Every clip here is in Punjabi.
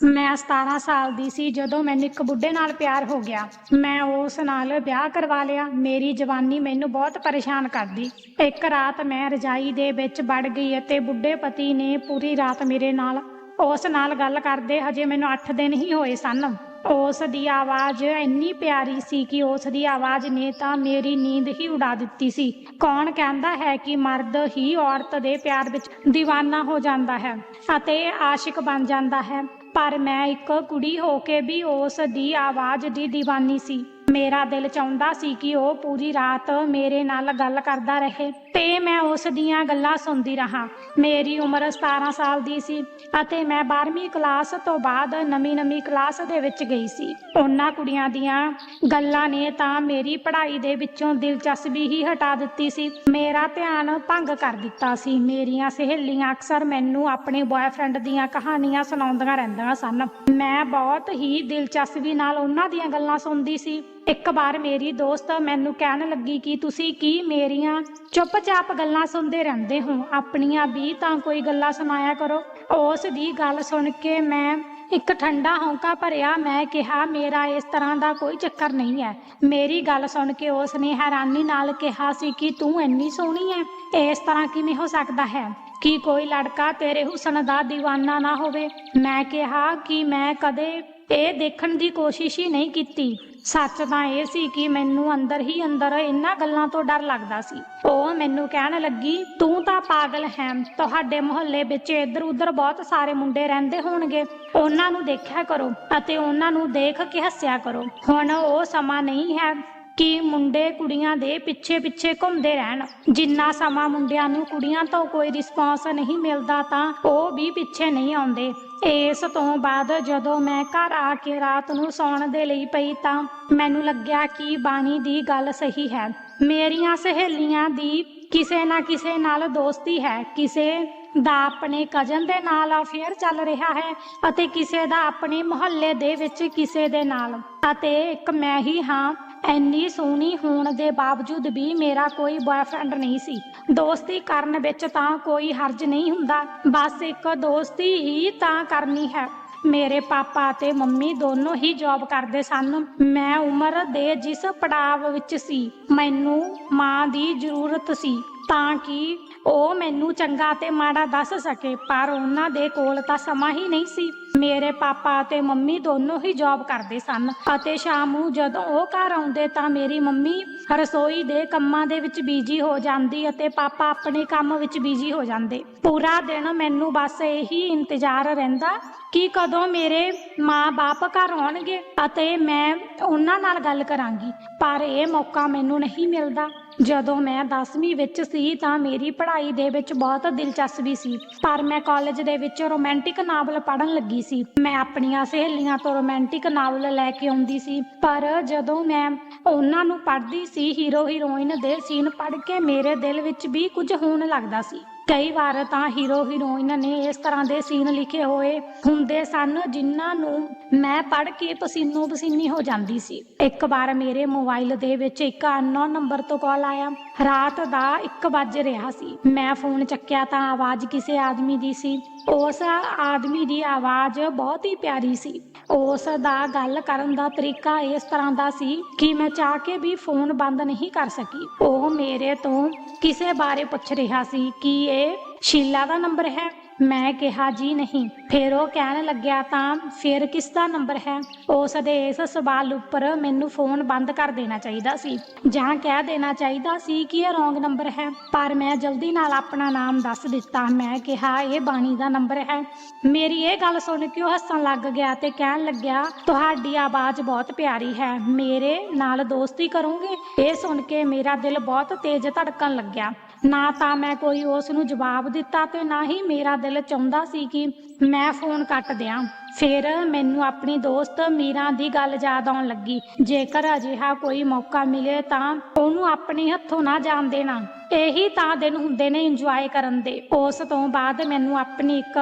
ਮੈਂ 17 ਸਾਲ ਦੀ ਸੀ, ਜਦੋਂ ਮੈਨੂੰ ਇੱਕ ਬੁੱਢੇ ਨਾਲ ਪਿਆਰ ਹੋ ਗਿਆ। ਮੈਂ ਉਸ ਨਾਲ ਵਿਆਹ ਕਰਵਾ ਲਿਆ। ਮੇਰੀ ਜਵਾਨੀ ਮੈਨੂੰ ਬਹੁਤ ਪਰੇਸ਼ਾਨ ਕਰਦੀ। ਇੱਕ ਰਾਤ ਮੈਂ ਰਜਾਈ ਦੇ ਵਿੱਚ ਵੜ ਗਈ ਅਤੇ ਬੁੱਢੇ ਪਤੀ ਨੇ ਪੂਰੀ ਰਾਤ ਮੇਰੇ ਨਾਲ, ਉਸ ਨਾਲ ਗੱਲ ਕਰਦੇ ਹਜੇ ਮੈਨੂੰ 8 ਦਿਨ ਹੀ ਹੋਏ ਸਨ। ਉਸ ਦੀ ਆਵਾਜ਼ ਇੰਨੀ ਪਿਆਰੀ ਸੀ ਕਿ ਉਸ ਦੀ ਆਵਾਜ਼ ਨੇ ਤਾਂ ਮੇਰੀ ਨੀਂਦ ਹੀ ਉਡਾ ਦਿੱਤੀ ਸੀ। ਕੌਣ ਕਹਿੰਦਾ ਹੈ ਕਿ ਮਰਦ ਹੀ ਔਰਤ ਦੇ ਪਿਆਰ ਵਿੱਚ دیਵਾਨਾ ਹੋ ਜਾਂਦਾ ਹੈ ਅਤੇ ਆਸ਼ਿਕ ਬਣ ਜਾਂਦਾ ਹੈ? ਪਰ ਮੈਂ ਇੱਕ ਕੁੜੀ ਹੋ ਕੇ ਵੀ ਉਸ ਦੀ ਆਵਾਜ਼ ਦੀ دیਵਾਨੀ ਸੀ। ਮੇਰਾ ਦਿਲ ਚਾਹੁੰਦਾ ਸੀ ਕਿ ਉਹ ਪੂਰੀ ਰਾਤ ਮੇਰੇ ਨਾਲ ਗੱਲ ਕਰਦਾ ਰਹੇ ਤੇ ਮੈਂ ਉਸ ਦੀਆਂ ਗੱਲਾਂ ਸੁਣਦੀ ਰਹਾ। ਮੇਰੀ ਉਮਰ 17 ਸਾਲ ਦੀ ਸੀ ਅਤੇ ਮੈਂ 12ਵੀਂ ਕਲਾਸ ਤੋਂ ਬਾਅਦ ਨਵੀਂ-ਨਵੀਂ ਕਲਾਸ ਦੇ ਵਿੱਚ ਗਈ ਸੀ। ਉਹਨਾਂ ਕੁੜੀਆਂ ਦੀਆਂ ਗੱਲਾਂ ਨੇ ਤਾਂ ਮੇਰੀ ਪੜ੍ਹਾਈ ਦੇ ਵਿੱਚੋਂ ਦਿਲਚਸਪੀ ਹੀ ਹਟਾ ਦਿੱਤੀ ਸੀ। ਮੇਰਾ ਧਿਆਨ ਭੰਗ ਕਰ ਦਿੱਤਾ ਸੀ। ਮੇਰੀਆਂ ਸਹੇਲੀਆਂ ਅਕਸਰ ਮੈਨੂੰ ਆਪਣੇ ਬॉयਫ੍ਰੈਂਡ ਦੀਆਂ ਕਹਾਣੀਆਂ ਸੁਣਾਉਂਦੀਆਂ ਰਹਿੰਦੀਆਂ ਸਨ। ਮੈਂ ਬਹੁਤ ਹੀ ਦਿਲਚਸਪੀ ਨਾਲ ਉਹਨਾਂ ਦੀਆਂ ਗੱਲਾਂ ਸੁਣਦੀ ਸੀ। ਇੱਕ ਵਾਰ ਮੇਰੀ ਦੋਸਤ ਮੈਨੂੰ ਕਹਿਣ ਲੱਗੀ ਕਿ ਤੁਸੀਂ ਕੀ ਮੇਰੀਆਂ ਚੁੱਪਚਾਪ ਗੱਲਾਂ ਸੁਣਦੇ ਰਹਿੰਦੇ ਹੋ? ਆਪਣੀਆਂ ਵੀ ਤਾਂ ਕੋਈ ਗੱਲਾਂ ਸੁਣਾਇਆ ਕਰੋ। ਉਸ ਦੀ ਗੱਲ ਸੁਣ ਕੇ ਮੈਂ ਇੱਕ ਠੰਡਾ ਹੌਂਕਾ ਭਰਿਆ। ਮੈਂ ਕਿਹਾ, ਮੇਰਾ ਇਸ ਤਰ੍ਹਾਂ ਦਾ ਕੋਈ ਚੱਕਰ ਨਹੀਂ ਹੈ। ਮੇਰੀ ਗੱਲ ਸੁਣ ਕੇ ਉਸ ਨੇ ਹੈਰਾਨੀ ਨਾਲ ਕਿਹਾ ਸੀ ਕਿ ਤੂੰ ਇੰਨੀ ਸੋਹਣੀ ਹੈ। ਇਸ ਤਰ੍ਹਾਂ ਕਿਵੇਂ ਹੋ ਸਕਦਾ ਹੈ ਕਿ ਕੋਈ ਲੜਕਾ ਤੇਰੇ ਹੁਸਨ ਦਾ دیਵਾਨਾ ਨਾ ਹੋਵੇ? ਮੈਂ ਕਿਹਾ ਕਿ ਮੈਂ ਕਦੇ ਇਹ ਦੇਖਣ ਦੀ ਕੋਸ਼ਿਸ਼ ਹੀ ਨਹੀਂ ਕੀਤੀ। ਸੱਚ ਤਾਂ ਇਹ ਸੀ ਕਿ ਮੈਨੂੰ ਅੰਦਰ ਹੀ ਅੰਦਰ ਇਹਨਾਂ ਗੱਲਾਂ ਤੋਂ ਡਰ ਲੱਗਦਾ ਸੀ। ਉਹ ਮੈਨੂੰ ਕਹਿਣ ਲੱਗੀ, ਤੂੰ ਤਾਂ ਪਾਗਲ ਹੈ, ਤੁਹਾਡੇ ਮੁਹੱਲੇ ਵਿੱਚ ਇੱਧਰ ਉੱਧਰ ਬਹੁਤ ਸਾਰੇ ਮੁੰਡੇ ਰਹਿੰਦੇ ਹੋਣਗੇ। ਉਹਨਾਂ ਨੂੰ ਦੇਖਿਆ ਕਰੋ ਅਤੇ ਉਹਨਾਂ ਨੂੰ ਦੇਖ ਕੇ ਹੱਸਿਆ ਕਰੋ। ਹੁਣ ਉਹ ਸਮਾਂ ਨਹੀਂ ਹੈ। ਕਿ ਮੁੰਡੇ ਕੁੜੀਆਂ ਦੇ ਪਿੱਛੇ ਪਿੱਛੇ ਘੁੰਮਦੇ ਰਹਿਣ। ਜਿੰਨਾ ਸਮਾਂ ਮੁੰਡਿਆਂ ਨੂੰ ਕੁੜੀਆਂ ਤੋਂ ਕੋਈ ਰਿਸਪੌਂਸ ਨਹੀਂ ਮਿਲਦਾ ਤਾਂ ਉਹ ਵੀ ਪਿੱਛੇ ਨਹੀਂ ਆਉਂਦੇ। ਇਸ ਤੋਂ ਬਾਅਦ ਜਦੋਂ ਮੈਂ ਘਰ ਆ ਕੇ ਰਾਤ ਨੂੰ ਸੌਣ ਦੇ ਲਈ ਪਈ ਤਾਂ ਮੈਨੂੰ ਲੱਗਿਆ ਕਿ ਬਾਣੀ ਦੀ ਗੱਲ ਸਹੀ ਹੈ। ਮੇਰੀਆਂ ਸਹੇਲੀਆਂ ਦੀ ਕਿਸੇ ਨਾ ਕਿਸੇ ਨਾਲ ਦੋਸਤੀ ਹੈ। ਕਿਸੇ ਦਾ ਆਪਣੇ ਕਜ਼ਨ ਦੇ ਨਾਲ ਅਫੇਅਰ ਚੱਲ ਰਿਹਾ ਹੈ ਅਤੇ ਕਿਸੇ ਦਾ ਆਪਣੇ ਮੁਹੱਲੇ ਦੇ ਵਿੱਚ ਕਿਸੇ ਦੇ ਨਾਲ। ਅਤੇ ਇੱਕ ਮੈਂ ਹੀ ਹਾਂ। ਇੰਨੀ ਸੋਹਣੀ ਹੋਣ ਦੇ ਬਾਵਜੂਦ ਵੀ ਮੇਰਾ ਕੋਈ ਬॉयਫ੍ਰੈਂਡ ਨਹੀਂ ਸੀ। ਦੋਸਤੀ ਕਰਨ ਵਿੱਚ ਤਾਂ ਕੋਈ ਹਰਜ ਨਹੀਂ ਹੁੰਦਾ। ਬਸ ਇੱਕ ਦੋਸਤੀ ਹੀ ਤਾਂ ਕਰਨੀ ਹੈ। ਮੇਰੇ ਪਾਪਾ ਅਤੇ ਮੰਮੀ ਦੋਨੋਂ ਹੀ ਜੌਬ ਕਰਦੇ ਸਨ। ਮੈਂ ਉਮਰ ਦੇ ਜਿਸ ਪੜਾਵ ਵਿੱਚ ਸੀ, ਮੈਨੂੰ ਮਾਂ ਦੀ ਜ਼ਰੂਰਤ ਸੀ। ਤਾਂ ਕਿ ਉਹ ਮੈਨੂੰ ਚੰਗਾ ਤੇ ਮਾੜਾ ਦੱਸ ਸਕੇ, ਪਰ ਉਹਨਾਂ ਦੇ ਕੋਲ ਤਾਂ ਸਮਾਂ ਹੀ ਨਹੀਂ ਸੀ। ਮੇਰੇ ਪਾਪਾ ਅਤੇ ਮੰਮੀ ਦੋਨੋਂ ਹੀ ਜੌਬ ਕਰਦੇ ਸਨ ਅਤੇ ਸ਼ਾਮ ਨੂੰ ਜਦੋਂ ਉਹ ਘਰ ਆਉਂਦੇ ਤਾਂ ਮੇਰੀ ਮੰਮੀ ਰਸੋਈ ਦੇ ਕੰਮਾਂ ਦੇ ਵਿੱਚ ਬਿਜ਼ੀ ਹੋ ਜਾਂਦੀ ਅਤੇ ਪਾਪਾ ਆਪਣੇ ਕੰਮ ਵਿੱਚ ਬਿਜ਼ੀ ਹੋ ਜਾਂਦੇ। ਪੂਰਾ ਦਿਨ ਮੈਨੂੰ ਬਸ ਇਹੀ ਇੰਤਜ਼ਾਰ ਰਹਿੰਦਾ ਕਿ ਕਦੋਂ ਮੇਰੇ ਮਾਂ-ਬਾਪ ਘਰ ਆਉਣਗੇ ਅਤੇ ਮੈਂ ਉਹਨਾਂ ਨਾਲ ਗੱਲ ਕਰਾਂਗੀ, ਪਰ ਇਹ ਮੌਕਾ ਮੈਨੂੰ ਨਹੀਂ ਮਿਲਦਾ। ਜਦੋਂ ਮੈਂ 10ਵੀਂ ਵਿੱਚ ਸੀ ਤਾਂ ਮੇਰੀ ਪੜ੍ਹਾਈ ਦੇ ਵਿੱਚ ਬਹੁਤ ਦਿਲਚਸਪੀ ਸੀ, ਪਰ ਮੈਂ ਕਾਲਜ ਦੇ ਵਿੱਚ ਰੋਮਾਂਟਿਕ ਨਾਵਲ ਪੜ੍ਹਨ ਲੱਗੀ ਸੀ। ਮੈਂ ਆਪਣੀਆਂ ਸਹੇਲੀਆਂ ਤੋਂ ਰੋਮਾਂਟਿਕ ਨਾਵਲ ਲੈ ਕੇ ਆਉਂਦੀ ਸੀ। ਪਰ ਜਦੋਂ ਮੈਂ ਉਹਨਾਂ ਨੂੰ ਪੜ੍ਹਦੀ ਸੀ ਹੀਰੋ ਹੀਰੋਇਨ ਦੇ ਸੀਨ ਪੜ੍ਹ ਕੇ ਮੇਰੇ ਦਿਲ ਵਿੱਚ ਵੀ ਕੁਝ ਹੋਣ ਲੱਗਦਾ ਸੀ। ਕਈ ਵਾਰ ਤਾਂ ਹੀਰੋ ਹੀਰੋਇਨ ਨੇ ਇਸ ਤਰ੍ਹਾਂ ਦੇ ਸੀਨ ਲਿਖੇ ਹੋਏ ਹੁੰਦੇ ਸਨ, ਜਿਨ੍ਹਾਂ ਨੂੰ ਮੈਂ ਪੜ੍ਹ ਕੇ ਪਸੀਨੋ ਪਸੀਨੀ ਹੋ ਜਾਂਦੀ ਸੀ। ਇੱਕ ਵਾਰ ਮੇਰੇ ਮੋਬਾਈਲ ਦੇ ਵਿੱਚ ਇੱਕ ਅਨਨੋਨ ਨੰਬਰ ਤੋਂ ਕਾਲ ਆਇਆ। ਰਾਤ ਦਾ 1 ਵੱਜ ਰਿਹਾ ਸੀ। ਮੈਂ ਫੋਨ ਚੱਕਿਆ ਤਾਂ ਆਵਾਜ਼ ਕਿਸੇ ਆਦਮੀ ਦੀ ਸੀ। ਉਸ ਆਦਮੀ ਦੀ ਆਵਾਜ਼ ਬਹੁਤ ਹੀ ਪਿਆਰੀ ਸੀ। ਉਸ ਦਾ ਗੱਲ ਕਰਨ ਦਾ ਤਰੀਕਾ ਇਸ ਤਰ੍ਹਾਂ ਦਾ ਸੀ ਕਿ ਮੈਂ ਚਾਹ ਕੇ ਵੀ ਫੋਨ ਬੰਦ ਨਹੀਂ ਕਰ ਸਕੀ। ਉਹ ਮੇਰੇ ਤੋਂ ਕਿਸੇ ਬਾਰੇ ਪੁੱਛ ਰਿਹਾ ਸੀ ਕਿ ਇਹ ਸ਼ੀਲਾ ਦਾ ਨੰਬਰ ਹੈ? ਮੈਂ ਕਿਹਾ, ਜੀ ਨਹੀਂ। ਫਿਰ ਉਹ ਕਹਿਣ ਲੱਗਿਆ, ਤਾਂ ਫਿਰ ਕਿਸ ਦਾ ਨੰਬਰ ਹੈ? ਉਸ ਦੇ ਇਸ ਸਵਾਲ ਉੱਪਰ ਮੈਨੂੰ ਫੋਨ ਬੰਦ ਕਰ ਦੇਣਾ ਚਾਹੀਦਾ ਸੀ, ਜਾਂ ਕਹਿ ਦੇਣਾ ਚਾਹੀਦਾ ਸੀ ਕਿ ਇਹ ਰੋਂਗ ਨੰਬਰ ਹੈ। ਪਰ ਮੈਂ ਜਲਦੀ ਨਾਲ ਆਪਣਾ ਨਾਮ ਦੱਸ ਦਿੱਤਾ। ਮੈਂ ਕਿਹਾ, ਇਹ ਬਾਣੀ ਦਾ ਨੰਬਰ ਹੈ। ਮੇਰੀ ਇਹ ਗੱਲ ਸੁਣ ਕੇ ਉਹ ਹੱਸਣ ਲੱਗ ਗਿਆ ਤੇ ਕਹਿਣ ਲੱਗਿਆ, ਤੁਹਾਡੀ ਆਵਾਜ਼ ਬਹੁਤ ਪਿਆਰੀ ਹੈ। ਮੇਰੇ ਨਾਲ ਦੋਸਤੀ ਕਰੋਗੇ? ਇਹ ਸੁਣ ਕੇ ਮੇਰਾ ਦਿਲ ਬਹੁਤ ਤੇਜ਼ ਧੜਕਣ ਲੱਗਿਆ। ਨਾ ਤਾਂ ਮੈਂ ਕੋਈ ਉਸ ਨੂੰ ਜਵਾਬ ਦਿੱਤਾ ਤੇ ਨਾ ਹੀ ਮੇਰਾ ਦਿਲ ਚਾਹੁੰਦਾ ਸੀ ਕਿ ਮੈਂ ਫੋਨ ਕੱਟ ਦਿਆਂ। ਫਿਰ ਮੈਨੂੰ ਆਪਣੀ ਦੋਸਤ ਮੀਰਾ ਦੀ ਗੱਲ ਯਾਦ ਆਉਣ ਲੱਗੀ। ਜੇਕਰ ਅਜਿਹਾ ਕੋਈ ਮੌਕਾ ਮਿਲੇ ਤਾਂ ਉਹਨੂੰ ਆਪਣੇ ਹੱਥੋਂ ਨਾ ਜਾਣ ਦੇਣਾ। ਇਹੀ ਤਾਂ ਦਿਨ ਹੁੰਦੇ ਨੇ ਇੰਜੋਏ ਕਰਨ ਦੇ। ਉਸ ਤੋਂ ਬਾਅਦ ਮੈਨੂੰ ਆਪਣੀ ਇੱਕ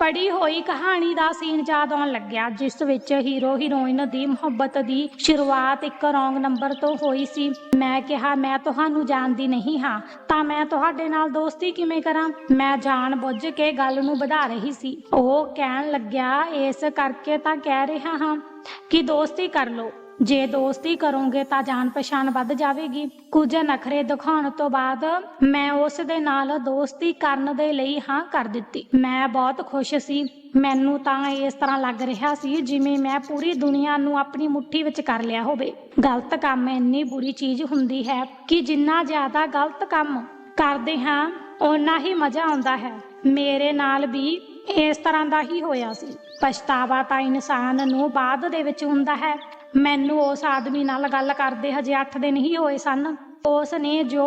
ਪੜੀ ਹੋਈ ਕਹਾਣੀ ਦਾ ਸੀਨ ਯਾਦ ਆਉਣ ਲੱਗਿਆ, ਜਿਸ ਵਿੱਚ ਹੀਰੋ ਹੀਰੋਇਨ ਦੀ ਮੁਹੱਬਤ ਦੀ ਸ਼ੁਰੂਆਤ ਇੱਕ ਰੋਂਗ ਨੰਬਰ ਤੋਂ ਹੋਈ ਸੀ। ਮੈਂ ਕਿਹਾ, ਮੈਂ ਤੁਹਾਨੂੰ ਜਾਣਦੀ ਨਹੀਂ ਹਾਂ, ਤਾਂ ਮੈਂ ਤੁਹਾਡੇ ਨਾਲ ਦੋਸਤੀ ਕਿਵੇਂ ਕਰਾਂ? ਮੈਂ ਜਾਣ ਬੁੱਝ ਕੇ ਗੱਲ ਨੂੰ ਵਧਾ ਰਹੀ ਸੀ। ਉਹ ਕਹਿਣ ਲੱਗਿਆ, ਇਸ ਕਰਕੇ ਤਾਂ ਕਹਿ ਰਿਹਾ ਹਾਂ ਕਿ ਦੋਸਤੀ ਕਰ ਲਓ। ਜੇ ਦੋਸਤੀ ਕਰੋਗੇ ਤਾਂ ਜਾਣ ਪਛਾਣ ਵੱਧ ਜਾਵੇਗੀ। ਕੁਝ ਨਖਰੇ ਦਿਖਾਉਣ ਤੋਂ ਬਾਅਦ ਮੈਂ ਉਸ ਦੇ ਨਾਲ ਦੋਸਤੀ ਕਰਨ ਦੇ ਲਈ ਹਾਂ ਕਰ ਦਿੱਤੀ। ਮੈਂ ਬਹੁਤ ਖੁਸ਼ ਸੀ। ਮੈਨੂੰ ਤਾਂ ਇਸ ਤਰ੍ਹਾਂ ਲੱਗ ਰਿਹਾ ਸੀ ਜਿਵੇਂ ਮੈਂ ਪੂਰੀ ਦੁਨੀਆ ਨੂੰ ਆਪਣੀ ਮੁੱਠੀ ਵਿੱਚ ਕਰ ਲਿਆ ਹੋਵੇ। ਗਲਤ ਕੰਮ ਇੰਨੀ ਬੁਰੀ ਚੀਜ਼ ਹੁੰਦੀ ਹੈ ਕਿ ਜਿੰਨਾ ਜ਼ਿਆਦਾ ਗਲਤ ਕੰਮ ਕਰਦੇ ਹਾਂ, ਓਨਾ ਹੀ ਮਜ਼ਾ ਆਉਂਦਾ ਹੈ। ਮੇਰੇ ਨਾਲ ਵੀ ਇਸ ਤਰ੍ਹਾਂ ਦਾ ਹੀ ਹੋਇਆ ਸੀ। ਪਛਤਾਵਾ ਤਾਂ ਇਨਸਾਨ ਨੂੰ ਬਾਅਦ ਦੇ ਵਿੱਚ ਹੁੰਦਾ ਹੈ। ਮੈਨੂੰ ਉਸ ਆਦਮੀ ਨਾਲ ਗੱਲ ਕਰਦੇ ਹਜੇ 8 ਦਿਨ ਹੀ ਹੋਏ ਸਨ। ਉਸ ਨੇ ਜੋ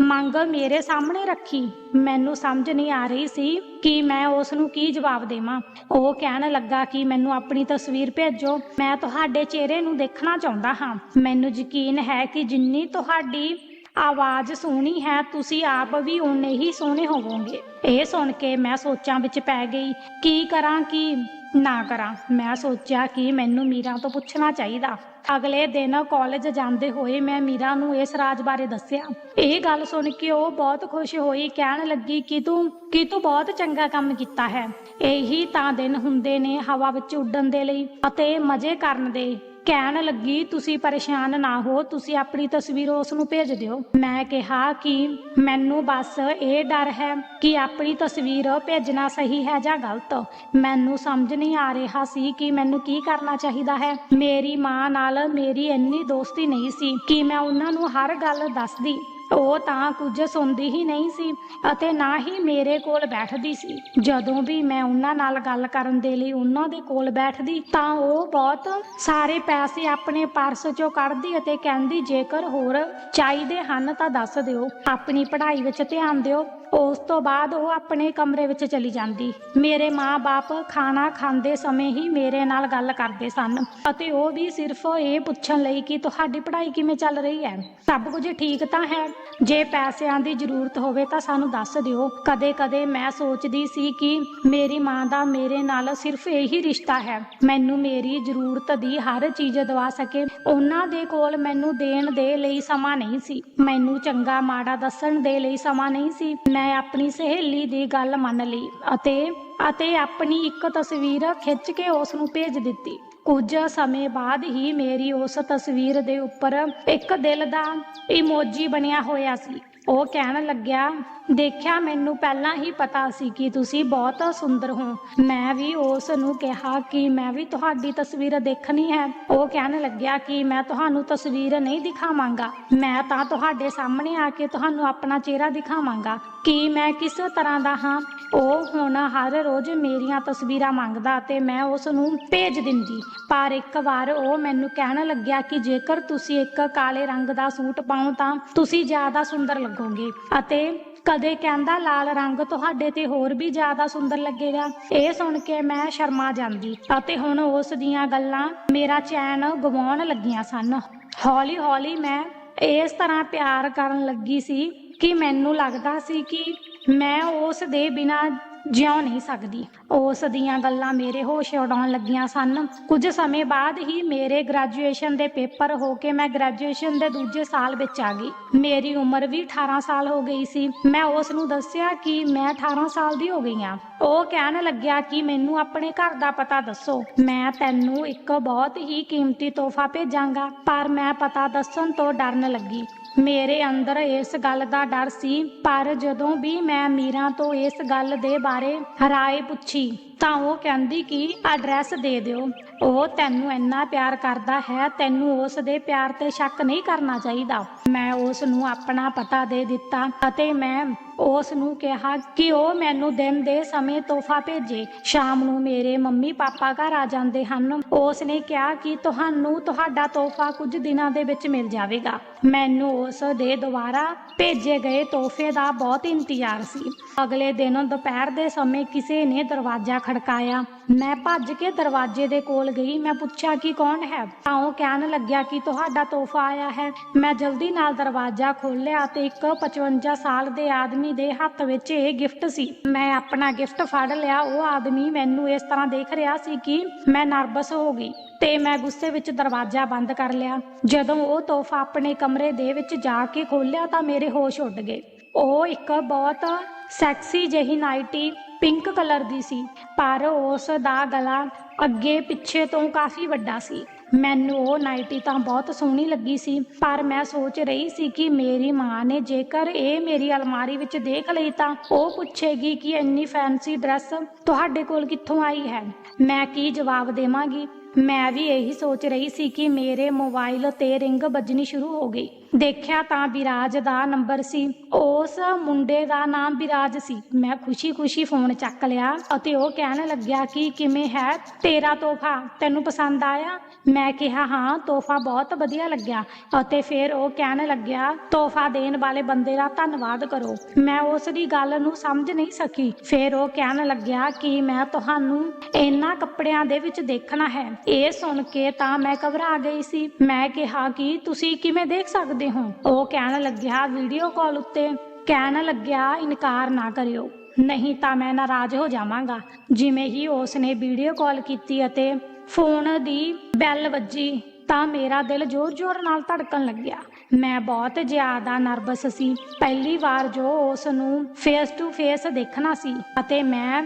ਮੰਗ ਮੇਰੇ ਸਾਹਮਣੇ ਰੱਖੀ, ਮੈਨੂੰ ਸਮਝ ਨਹੀਂ ਆ ਰਹੀ ਸੀ ਕਿ ਮੈਂ ਉਸ ਨੂੰ ਕੀ ਜਵਾਬ ਦੇਵਾਂ। ਉਹ ਕਹਿਣ ਲੱਗਾ ਕਿ ਮੈਨੂੰ ਆਪਣੀ ਤਸਵੀਰ ਭੇਜੋ, ਮੈਂ ਤੁਹਾਡੇ ਚਿਹਰੇ ਨੂੰ ਦੇਖਣਾ ਚਾਹੁੰਦਾ ਹਾਂ। ਮੈਨੂੰ ਯਕੀਨ ਹੈ ਕਿ ਜਿੰਨੀ ਤੁਹਾਡੀ ਆਵਾਜ਼ ਸੋਹਣੀ ਹੈ, ਤੁਸੀਂ ਆਪ ਵੀ ਉਨੇ ਹੀ ਸੋਹਣੇ ਹੋਵੋਗੇ। ਇਹ ਸੁਣ ਕੇ ਮੈਂ ਸੋਚਾਂ ਵਿੱਚ ਪੈ ਗਈ, ਕੀ ਕਰਾਂ, ਕੀ ਨਾ ਕਰਾਂ। ਮੈਂ ਸੋਚਿਆ ਕਿ ਮੈਨੂੰ ਮੀਰਾ ਤੋਂ ਪੁੱਛਣਾ ਚਾਹੀਦਾ। ਅਗਲੇ ਦਿਨ ਕਾਲਜ ਜਾਂਦੇ ਹੋਏ ਮੈਂ ਮੀਰਾ ਨੂੰ ਇਸ ਰਾਜ ਬਾਰੇ ਦੱਸਿਆ। ਇਹ ਗੱਲ ਸੁਣ ਕੇ ਉਹ ਬਹੁਤ ਖੁਸ਼ ਹੋਈ, ਕਹਿਣ ਲੱਗੀ ਕਿ ਤੂੰ ਕਿ ਤੂੰ ਬਹੁਤ ਚੰਗਾ ਕੰਮ ਕੀਤਾ ਹੈ। ਇਹੀ ਤਾਂ ਦਿਨ ਹੁੰਦੇ ਨੇ ਹਵਾ ਵਿੱਚ ਉੱਡਣ ਦੇ ਲਈ ਅਤੇ ਮਜ਼ੇ ਕਰਨ ਦੇ। ਕਹਿਣ ਲੱਗੀ, ਤੁਸੀਂ ਪਰੇਸ਼ਾਨ ਨਾ ਹੋ, ਤੁਸੀਂ ਆਪਣੀ ਤਸਵੀਰ ਉਸ ਨੂੰ ਭੇਜ ਦਿਓ। ਮੈਂ ਕਿਹਾ ਕਿ ਮੈਨੂੰ ਬਸ ਇਹ ਡਰ ਹੈ ਕਿ ਆਪਣੀ ਤਸਵੀਰ ਭੇਜਣਾ ਸਹੀ ਹੈ ਜਾਂ ਗਲਤ। ਮੈਨੂੰ ਸਮਝ ਨਹੀਂ ਆ ਰਿਹਾ ਸੀ ਕਿ ਮੈਨੂੰ ਕੀ ਕਰਨਾ ਚਾਹੀਦਾ ਹੈ। ਮੇਰੀ ਮਾਂ ਨਾਲ ਮੇਰੀ ਇੰਨੀ ਦੋਸਤੀ ਨਹੀਂ ਸੀ ਕਿ ਮੈਂ ਉਹਨਾਂ ਨੂੰ ਹਰ ਗੱਲ ਦੱਸਦੀ। ਉਹ ਤਾਂ ਕੁਝ ਸੁਣਦੀ ਹੀ ਨਹੀਂ ਸੀ ਅਤੇ ਨਾ ਹੀ ਮੇਰੇ ਕੋਲ ਬੈਠਦੀ ਸੀ। ਜਦੋਂ ਵੀ ਮੈਂ ਉਹਨਾਂ ਨਾਲ ਗੱਲ ਕਰਨ ਦੇ ਲਈ ਉਹਨਾਂ ਦੇ ਕੋਲ ਬੈਠਦੀ ਤਾਂ ਉਹ ਬਹੁਤ ਸਾਰੇ ਪੈਸੇ ਆਪਣੇ ਪਰਸ ਚੋਂ ਕੱਢਦੀ ਅਤੇ ਕਹਿੰਦੀ, ਜੇਕਰ ਹੋਰ ਚਾਹੀਦੇ ਹਨ ਤਾਂ ਦੱਸ ਦਿਓ। ਆਪਣੀ ਪੜ੍ਹਾਈ ਵਿੱਚ ਧਿਆਨ ਦਿਓ। ਉਸ ਤੋਂ ਬਾਅਦ ਉਹ ਆਪਣੇ ਕਮਰੇ ਵਿੱਚ ਚਲੀ ਜਾਂਦੀ। ਮੇਰੇ ਮਾਪੇ ਖਾਣਾ ਖਾਂਦੇ ਸਮੇਂ ਹੀ ਮੇਰੇ ਨਾਲ ਗੱਲ ਕਰਦੇ ਸਨ ਅਤੇ ਉਹ ਵੀ ਸਿਰਫ ਇਹ ਪੁੱਛਣ ਲਈ ਕਿ ਤੁਹਾਡੀ ਪੜ੍ਹਾਈ ਕਿਵੇਂ ਚੱਲ ਰਹੀ ਹੈ? ਸਭ ਕੁਝ ਠੀਕ ਤਾਂ ਹੈ। ਜੇ ਪੈਸਿਆਂ ਦੀ ਜ਼ਰੂਰਤ ਹੋਵੇ ਤਾਂ ਸਾਨੂੰ ਦੱਸ ਦਿਓ। ਕਦੇ-ਕਦੇ ਮੈਂ ਸੋਚਦੀ ਸੀ ਕਿ ਮੇਰੀ ਮਾਂ ਦਾ ਮੇਰੇ ਨਾਲ ਸਿਰਫ ਇਹੀ ਰਿਸ਼ਤਾ ਹੈ। ਮੈਨੂੰ ਮੇਰੀ ਜ਼ਰੂਰਤ ਦੀ ਹਰ ਚੀਜ਼ ਦਵਾ ਸਕੇ। ਉਹਨਾਂ ਦੇ ਕੋਲ ਮੈਨੂੰ ਦੇਣ ਦੇ ਲਈ ਸਮਾਂ ਨਹੀਂ ਸੀ। ਮੈਨੂੰ ਚੰਗਾ ਮਾੜਾ ਦੱਸਣ ਦੇ ਲਈ ਸਮਾਂ ਨਹੀਂ ਸੀ। ਮੈਂ ਆਪਣੀ ਸਹੇਲੀ ਦੀ ਗੱਲ ਮੰਨ ਲਈ ਅਤੇ ਅਤੇ ਆਪਣੀ ਇੱਕ ਤਸਵੀਰ ਖਿੱਚ ਕੇ ਉਸ ਨੂੰ ਭੇਜ ਦਿੱਤੀ। ਕੁਝ ਸਮੇਂ ਬਾਅਦ ਹੀ ਮੇਰੀ ਉਸ ਤਸਵੀਰ ਦੇ ਉੱਪਰ ਇੱਕ ਦਿਲ ਦਾ ਇਮੋਜੀ ਬਣਿਆ ਹੋਇਆ ਸੀ। ਉਹ ਕਹਿਣ ਲੱਗਿਆ, ਦੇਖਿਆ, ਮੈਨੂੰ ਪਹਿਲਾਂ ਹੀ ਪਤਾ ਸੀ ਕਿ ਤੁਸੀਂ ਬਹੁਤ ਸੁੰਦਰ ਹੋ। ਮੈਂ ਵੀ ਉਸ ਨੂੰ ਕਿਹਾ ਕਿ ਮੈਂ ਵੀ ਤੁਹਾਡੀ ਤਸਵੀਰ ਦੇਖਣੀ ਹੈ। ਉਹ ਕਹਿਣ ਲੱਗਿਆ ਕਿ ਮੈਂ ਤੁਹਾਨੂੰ ਤਸਵੀਰ ਨਹੀਂ ਦਿਖਾਵਾਂਗਾ। ਮੈਂ ਤਾਂ ਤੁਹਾਡੇ ਸਾਹਮਣੇ ਆ ਕੇ ਤੁਹਾਨੂੰ ਆਪਣਾ ਚਿਹਰਾ ਦਿਖਾਵਾਂਗਾ। ਕਿ ਮੈਂ ਕਿਸ ਤਰ੍ਹਾਂ ਦਾ ਹਾਂ? ਉਹ ਹੁਣ ਹਰ ਰੋਜ਼ ਮੇਰੀਆਂ ਤਸਵੀਰਾਂ ਮੰਗਦਾ ਅਤੇ ਮੈਂ ਉਸ ਨੂੰ ਭੇਜ ਦਿੰਦੀ। ਪਰ ਇੱਕ ਵਾਰ ਉਹ ਮੈਨੂੰ ਕਹਿਣ ਲੱਗਿਆ ਕਿ ਜੇਕਰ ਤੁਸੀਂ ਇੱਕ ਕਾਲੇ ਰੰਗ ਦਾ ਸੂਟ ਪਾਓ ਤਾਂ ਤੁਸੀਂ ਜ਼ਿਆਦਾ ਸੁੰਦਰ ਲੱਗੋਗੇ। ਅਤੇ ਕਦੇ ਕਹਿੰਦਾ, ਲਾਲ ਰੰਗ ਤੁਹਾਡੇ ਤੇ ਹੋਰ ਵੀ ਜ਼ਿਆਦਾ ਸੁੰਦਰ ਲੱਗੇਗਾ। ਇਹ ਸੁਣ ਕੇ ਮੈਂ ਸ਼ਰਮਾ ਜਾਂਦੀ ਅਤੇ ਹੁਣ ਉਸ ਦੀਆਂ ਗੱਲਾਂ ਮੇਰਾ ਚੈਨ ਗਵਾਉਣ ਲੱਗੀਆਂ ਸਨ। ਹੌਲੀ ਹੌਲੀ ਮੈਂ ਇਸ ਤਰ੍ਹਾਂ ਪਿਆਰ ਕਰਨ ਲੱਗੀ ਸੀ ਕਿ ਮੈਨੂੰ ਲੱਗਦਾ ਸੀ ਕਿ ਮੈਂ ਉਸ ਦੇ ਬਿਨਾਂ ਜਿਉ ਨਹੀਂ ਸਕਦੀ। ਉਸ ਦੀਆਂ ਗੱਲਾਂ ਮੇਰੇ ਹੋਸ਼ ਉਡਾਉਣ ਲੱਗੀਆਂ ਸਨ। ਕੁਝ ਸਮੇਂ ਬਾਅਦ ਹੀ ਮੇਰੇ ਗ੍ਰੈਜੂਏਸ਼ਨ ਦੇ ਪੇਪਰ ਹੋ ਕੇ ਮੈਂ ਗ੍ਰੈਜੂਏਸ਼ਨ ਦੇ ਦੂਜੇ ਸਾਲ ਵਿੱਚ ਆ ਗਈ। ਮੇਰੀ ਉਮਰ ਵੀ 18 ਸਾਲ ਹੋ ਗਈ ਸੀ। ਮੈਂ ਉਸ ਨੂੰ ਦੱਸਿਆ ਕਿ ਮੈਂ 18 ਸਾਲ ਦੀ ਹੋ ਗਈ ਹਾਂ। ਉਹ ਕਹਿਣ ਲੱਗਿਆ ਕਿ ਮੈਨੂੰ ਆਪਣੇ ਘਰ ਦਾ ਪਤਾ ਦੱਸੋ। ਮੈਂ ਤੈਨੂੰ ਇੱਕ ਬਹੁਤ ਹੀ ਕੀਮਤੀ ਤੋਹਫਾ ਭੇਜਾਂਗਾ, ਪਰ ਮੈਂ ਪਤਾ ਦੱਸਣ ਤੋਂ ਡਰਨ ਲੱਗੀ। ਮੇਰੇ ਅੰਦਰ ਇਸ ਗੱਲ ਦਾ ਡਰ ਸੀ, ਪਰ ਜਦੋਂ ਵੀ ਮੈਂ ਮੀਰਾ ਤੋਂ ਇਸ ਗੱਲ ਦੇ ਬਾਰੇ ਰਾਏ ਪੁੱਛੀ ਤਾਂ ਉਹ ਕਹਿੰਦੀ ਕਿ ਐਡਰੈਸ ਦੇ ਦਿਓ। ਉਹ ਤੈਨੂੰ ਇੰਨਾ ਪਿਆਰ ਕਰਦਾ ਹੈ, ਤੈਨੂੰ ਉਸ ਦੇ ਪਿਆਰ ਤੇ ਸ਼ੱਕ ਨਹੀਂ ਕਰਨਾ ਚਾਹੀਦਾ। ਮੈਂ ਉਸ ਨੂੰ ਆਪਣਾ ਪਤਾ ਦੇ ਦਿੱਤਾ ਅਤੇ ਮੈਂ ਉਸ ਨੂੰ ਕਿਹਾ ਕਿ ਉਹ ਮੈਨੂੰ ਦਿਨ ਦੇ ਸਮੇਂ ਤੋਹਫਾ ਭੇਜੇ। ਸ਼ਾਮ ਨੂੰ ਮੇਰੇ ਮੰਮੀ ਪਾਪਾ ਘਰ ਆ ਜਾਂਦੇ ਹਨ। ਉਸ ਨੇ ਕਿਹਾ ਕਿ ਤੁਹਾਨੂੰ ਤੁਹਾਡਾ ਤੋਹਫਾ ਕੁਝ ਦਿਨਾਂ ਦੇ ਵਿੱਚ ਮਿਲ ਜਾਵੇਗਾ। ਮੈਨੂੰ ਉਸ ਦੇ ਦੁਆਰਾ ਭੇਜੇ ਗਏ ਤੋਹਫੇ ਦਾ ਬਹੁਤ ਇੰਤਜ਼ਾਰ ਸੀ। ਅਗਲੇ ਦਿਨ ਦੁਪਹਿਰ ਦੇ ਸਮੇਂ ਕਿਸੇ ਨੇ ਦਰਵਾਜ਼ਾ ਖੜਕਾਇਆ ਮੈਂ ਭੱਜ ਕੇ ਦਰਵਾਜ਼ੇ ਦੇ ਕੋਲ ਗਈ। ਮੈਂ ਪੁੱਛਿਆ, ਕਿ ਕੌਣ ਹੈ? ਤਾਂ ਉਹ ਕਹਿਣ ਲੱਗਿਆ ਕਿ ਤੁਹਾਡਾ ਤੋਹਫਾ ਆਇਆ ਹੈ। ਮੈਂ ਜਲਦੀ ਨਾਲ ਦਰਵਾਜ਼ਾ ਖੋਲ੍ਹਿਆ ਤੇ ਇੱਕ 55 ਸਾਲ ਦੇ ਆਦਮੀ ਦੇ ਹੱਥ ਵਿੱਚ ਇਹ ਗਿਫਟ ਸੀ। ਮੈਂ ਆਪਣਾ ਗਿਫਟ ਫੜ ਲਿਆ। ਉਹ ਆਦਮੀ ਮੈਨੂੰ ਇਸ ਤਰ੍ਹਾਂ ਦੇਖ ਰਿਹਾ ਸੀ ਕਿ ਮੈਂ ਨਰਵਸ ਹੋ ਗਈ ਤੇ ਮੈਂ ਗੁੱਸੇ ਵਿੱਚ ਦਰਵਾਜ਼ਾ ਬੰਦ ਕਰ ਲਿਆ। ਜਦੋਂ ਉਹ ਤੋਹਫਾ ਆਪਣੇ ਕਮਰੇ ਦੇ ਵਿੱਚ ਜਾ ਕੇ ਖੋਲ੍ਹਿਆ ਤਾਂ ਮੇਰੇ ਹੋਸ਼ ਉੱਡ ਗਏ। ਉਹ ਇੱਕ ਬਹੁਤ ਸੈਕਸੀ ਜਿਹੀ ਨਾਈਟੀ ਪਿੰਕ ਕਲਰ ਦੀ ਸੀ, ਪਰ ਉਸ ਦਾ ਗਲਾ ਅੱਗੇ ਪਿੱਛੇ ਤੋਂ ਕਾਫੀ ਵੱਡਾ ਸੀ। ਮੈਨੂੰ ਉਹ ਨਾਈਟੀ ਤਾਂ ਬਹੁਤ ਸੋਹਣੀ ਲੱਗੀ ਸੀ, ਪਰ ਮੈਂ ਸੋਚ ਰਹੀ ਸੀ ਕਿ ਮੇਰੀ ਮਾਂ ਨੇ ਜੇਕਰ ਇਹ ਮੇਰੀ ਅਲਮਾਰੀ ਵਿੱਚ ਦੇਖ ਲਈ ਤਾਂ ਉਹ ਪੁੱਛੇਗੀ ਕਿ ਇੰਨੀ ਫੈਂਸੀ ਡਰੈਸ ਤੁਹਾਡੇ ਕੋਲ ਕਿੱਥੋਂ ਆਈ ਹੈ। ਮੈਂ ਕੀ ਜਵਾਬ ਦੇਵਾਂਗੀ? ਮੈਂ ਵੀ ਇਹੀ ਸੋਚ ਰਹੀ ਸੀ ਕਿ ਮੇਰੇ ਮੋਬਾਈਲ ਤੇ ਰਿੰਗ ਵੱਜਣੀ ਸ਼ੁਰੂ ਹੋ ਗਈ। ਦੇਖਿਆ ਤਾਂ ਵਿਰਾਜ ਦਾ ਨੰਬਰ ਸੀ। ਉਸ ਮੁੰਡੇ ਦਾ ਨਾਮ ਵਿਰਾਜ ਸੀ। ਮੈਂ ਖੁਸ਼ੀ-ਖੁਸ਼ੀ ਫੋਨ ਚੱਕ ਲਿਆ ਅਤੇ ਉਹ ਕਹਿਣ ਲੱਗਿਆ ਕਿ ਕਿਵੇਂ ਹੈ ਤੇਰਾ ਤੋਹਫਾ? ਤੈਨੂੰ ਪਸੰਦ ਆਇਆ? ਮੈਂ ਕਿਹਾ, ਹਾਂ, ਤੋਹਫਾ ਬਹੁਤ ਵਧੀਆ ਲੱਗਿਆ। ਅਤੇ ਫਿਰ ਉਹ ਕਹਿਣ ਲੱਗਿਆ, ਤੋਹਫਾ ਦੇਣ ਵਾਲੇ ਬੰਦੇ ਦਾ ਧੰਨਵਾਦ ਕਰੋ। ਮੈਂ ਉਸ ਦੀ ਗੱਲ ਨੂੰ ਸਮਝ ਨਹੀਂ ਸਕੀ। ਫਿਰ ਉਹ ਕਹਿਣ ਲੱਗਿਆ ਕਿ ਮੈਂ ਤੁਹਾਨੂੰ ਇਹਨਾਂ ਕੱਪੜਿਆਂ ਦੇ ਵਿੱਚ ਦੇਖਣਾ ਹੈ। ਇਹ ਸੁਣ ਕੇ ਤਾਂ ਮੈਂ ਘਬਰਾ ਗਈ ਸੀ। ਮੈਂ ਕਿਹਾ, ਕਿ ਤੁਸੀਂ ਕਿਵੇਂ ਦੇਖ ਸਕਦੇ ਹੋ। ਉਹ ਕਹਿਣ ਲੱਗਿਆ, ਵੀਡੀਓ ਕਾਲ ਉੱਤੇ ਕਹਿਣ ਲੱਗਿਆ, ਇਨਕਾਰ ਨਾ ਕਰਿਓ। ਨਹੀਂ ਤਾਂ ਮੈਂ ਨਾਰਾਜ਼ ਹੋ ਜਾਵਾਂਗਾ। ਜਿਵੇਂ ਹੀ ਉਸ ਨੇ ਵੀਡੀਓ ਕਾਲ ਕੀਤੀ ਅਤੇ ਫੋਨ ਦੀ ਬੈਲ ਵੱਜੀ, ਤਾਂ ਮੇਰਾ ਦਿਲ ਜ਼ੋਰ-ਜ਼ੋਰ ਨਾਲ ਧੜਕਣ ਲੱਗਿਆ। ਮੈਂ ਬਹੁਤ ਜ਼ਿਆਦਾ ਨਰਵਸ ਸੀ। ਪਹਿਲੀ ਵਾਰ ਜੋ ਉਸ ਨੂੰ ਫੇਸ ਟੂ ਫੇਸ ਦੇਖਣਾ ਸੀ ਅਤੇ ਮੈਂ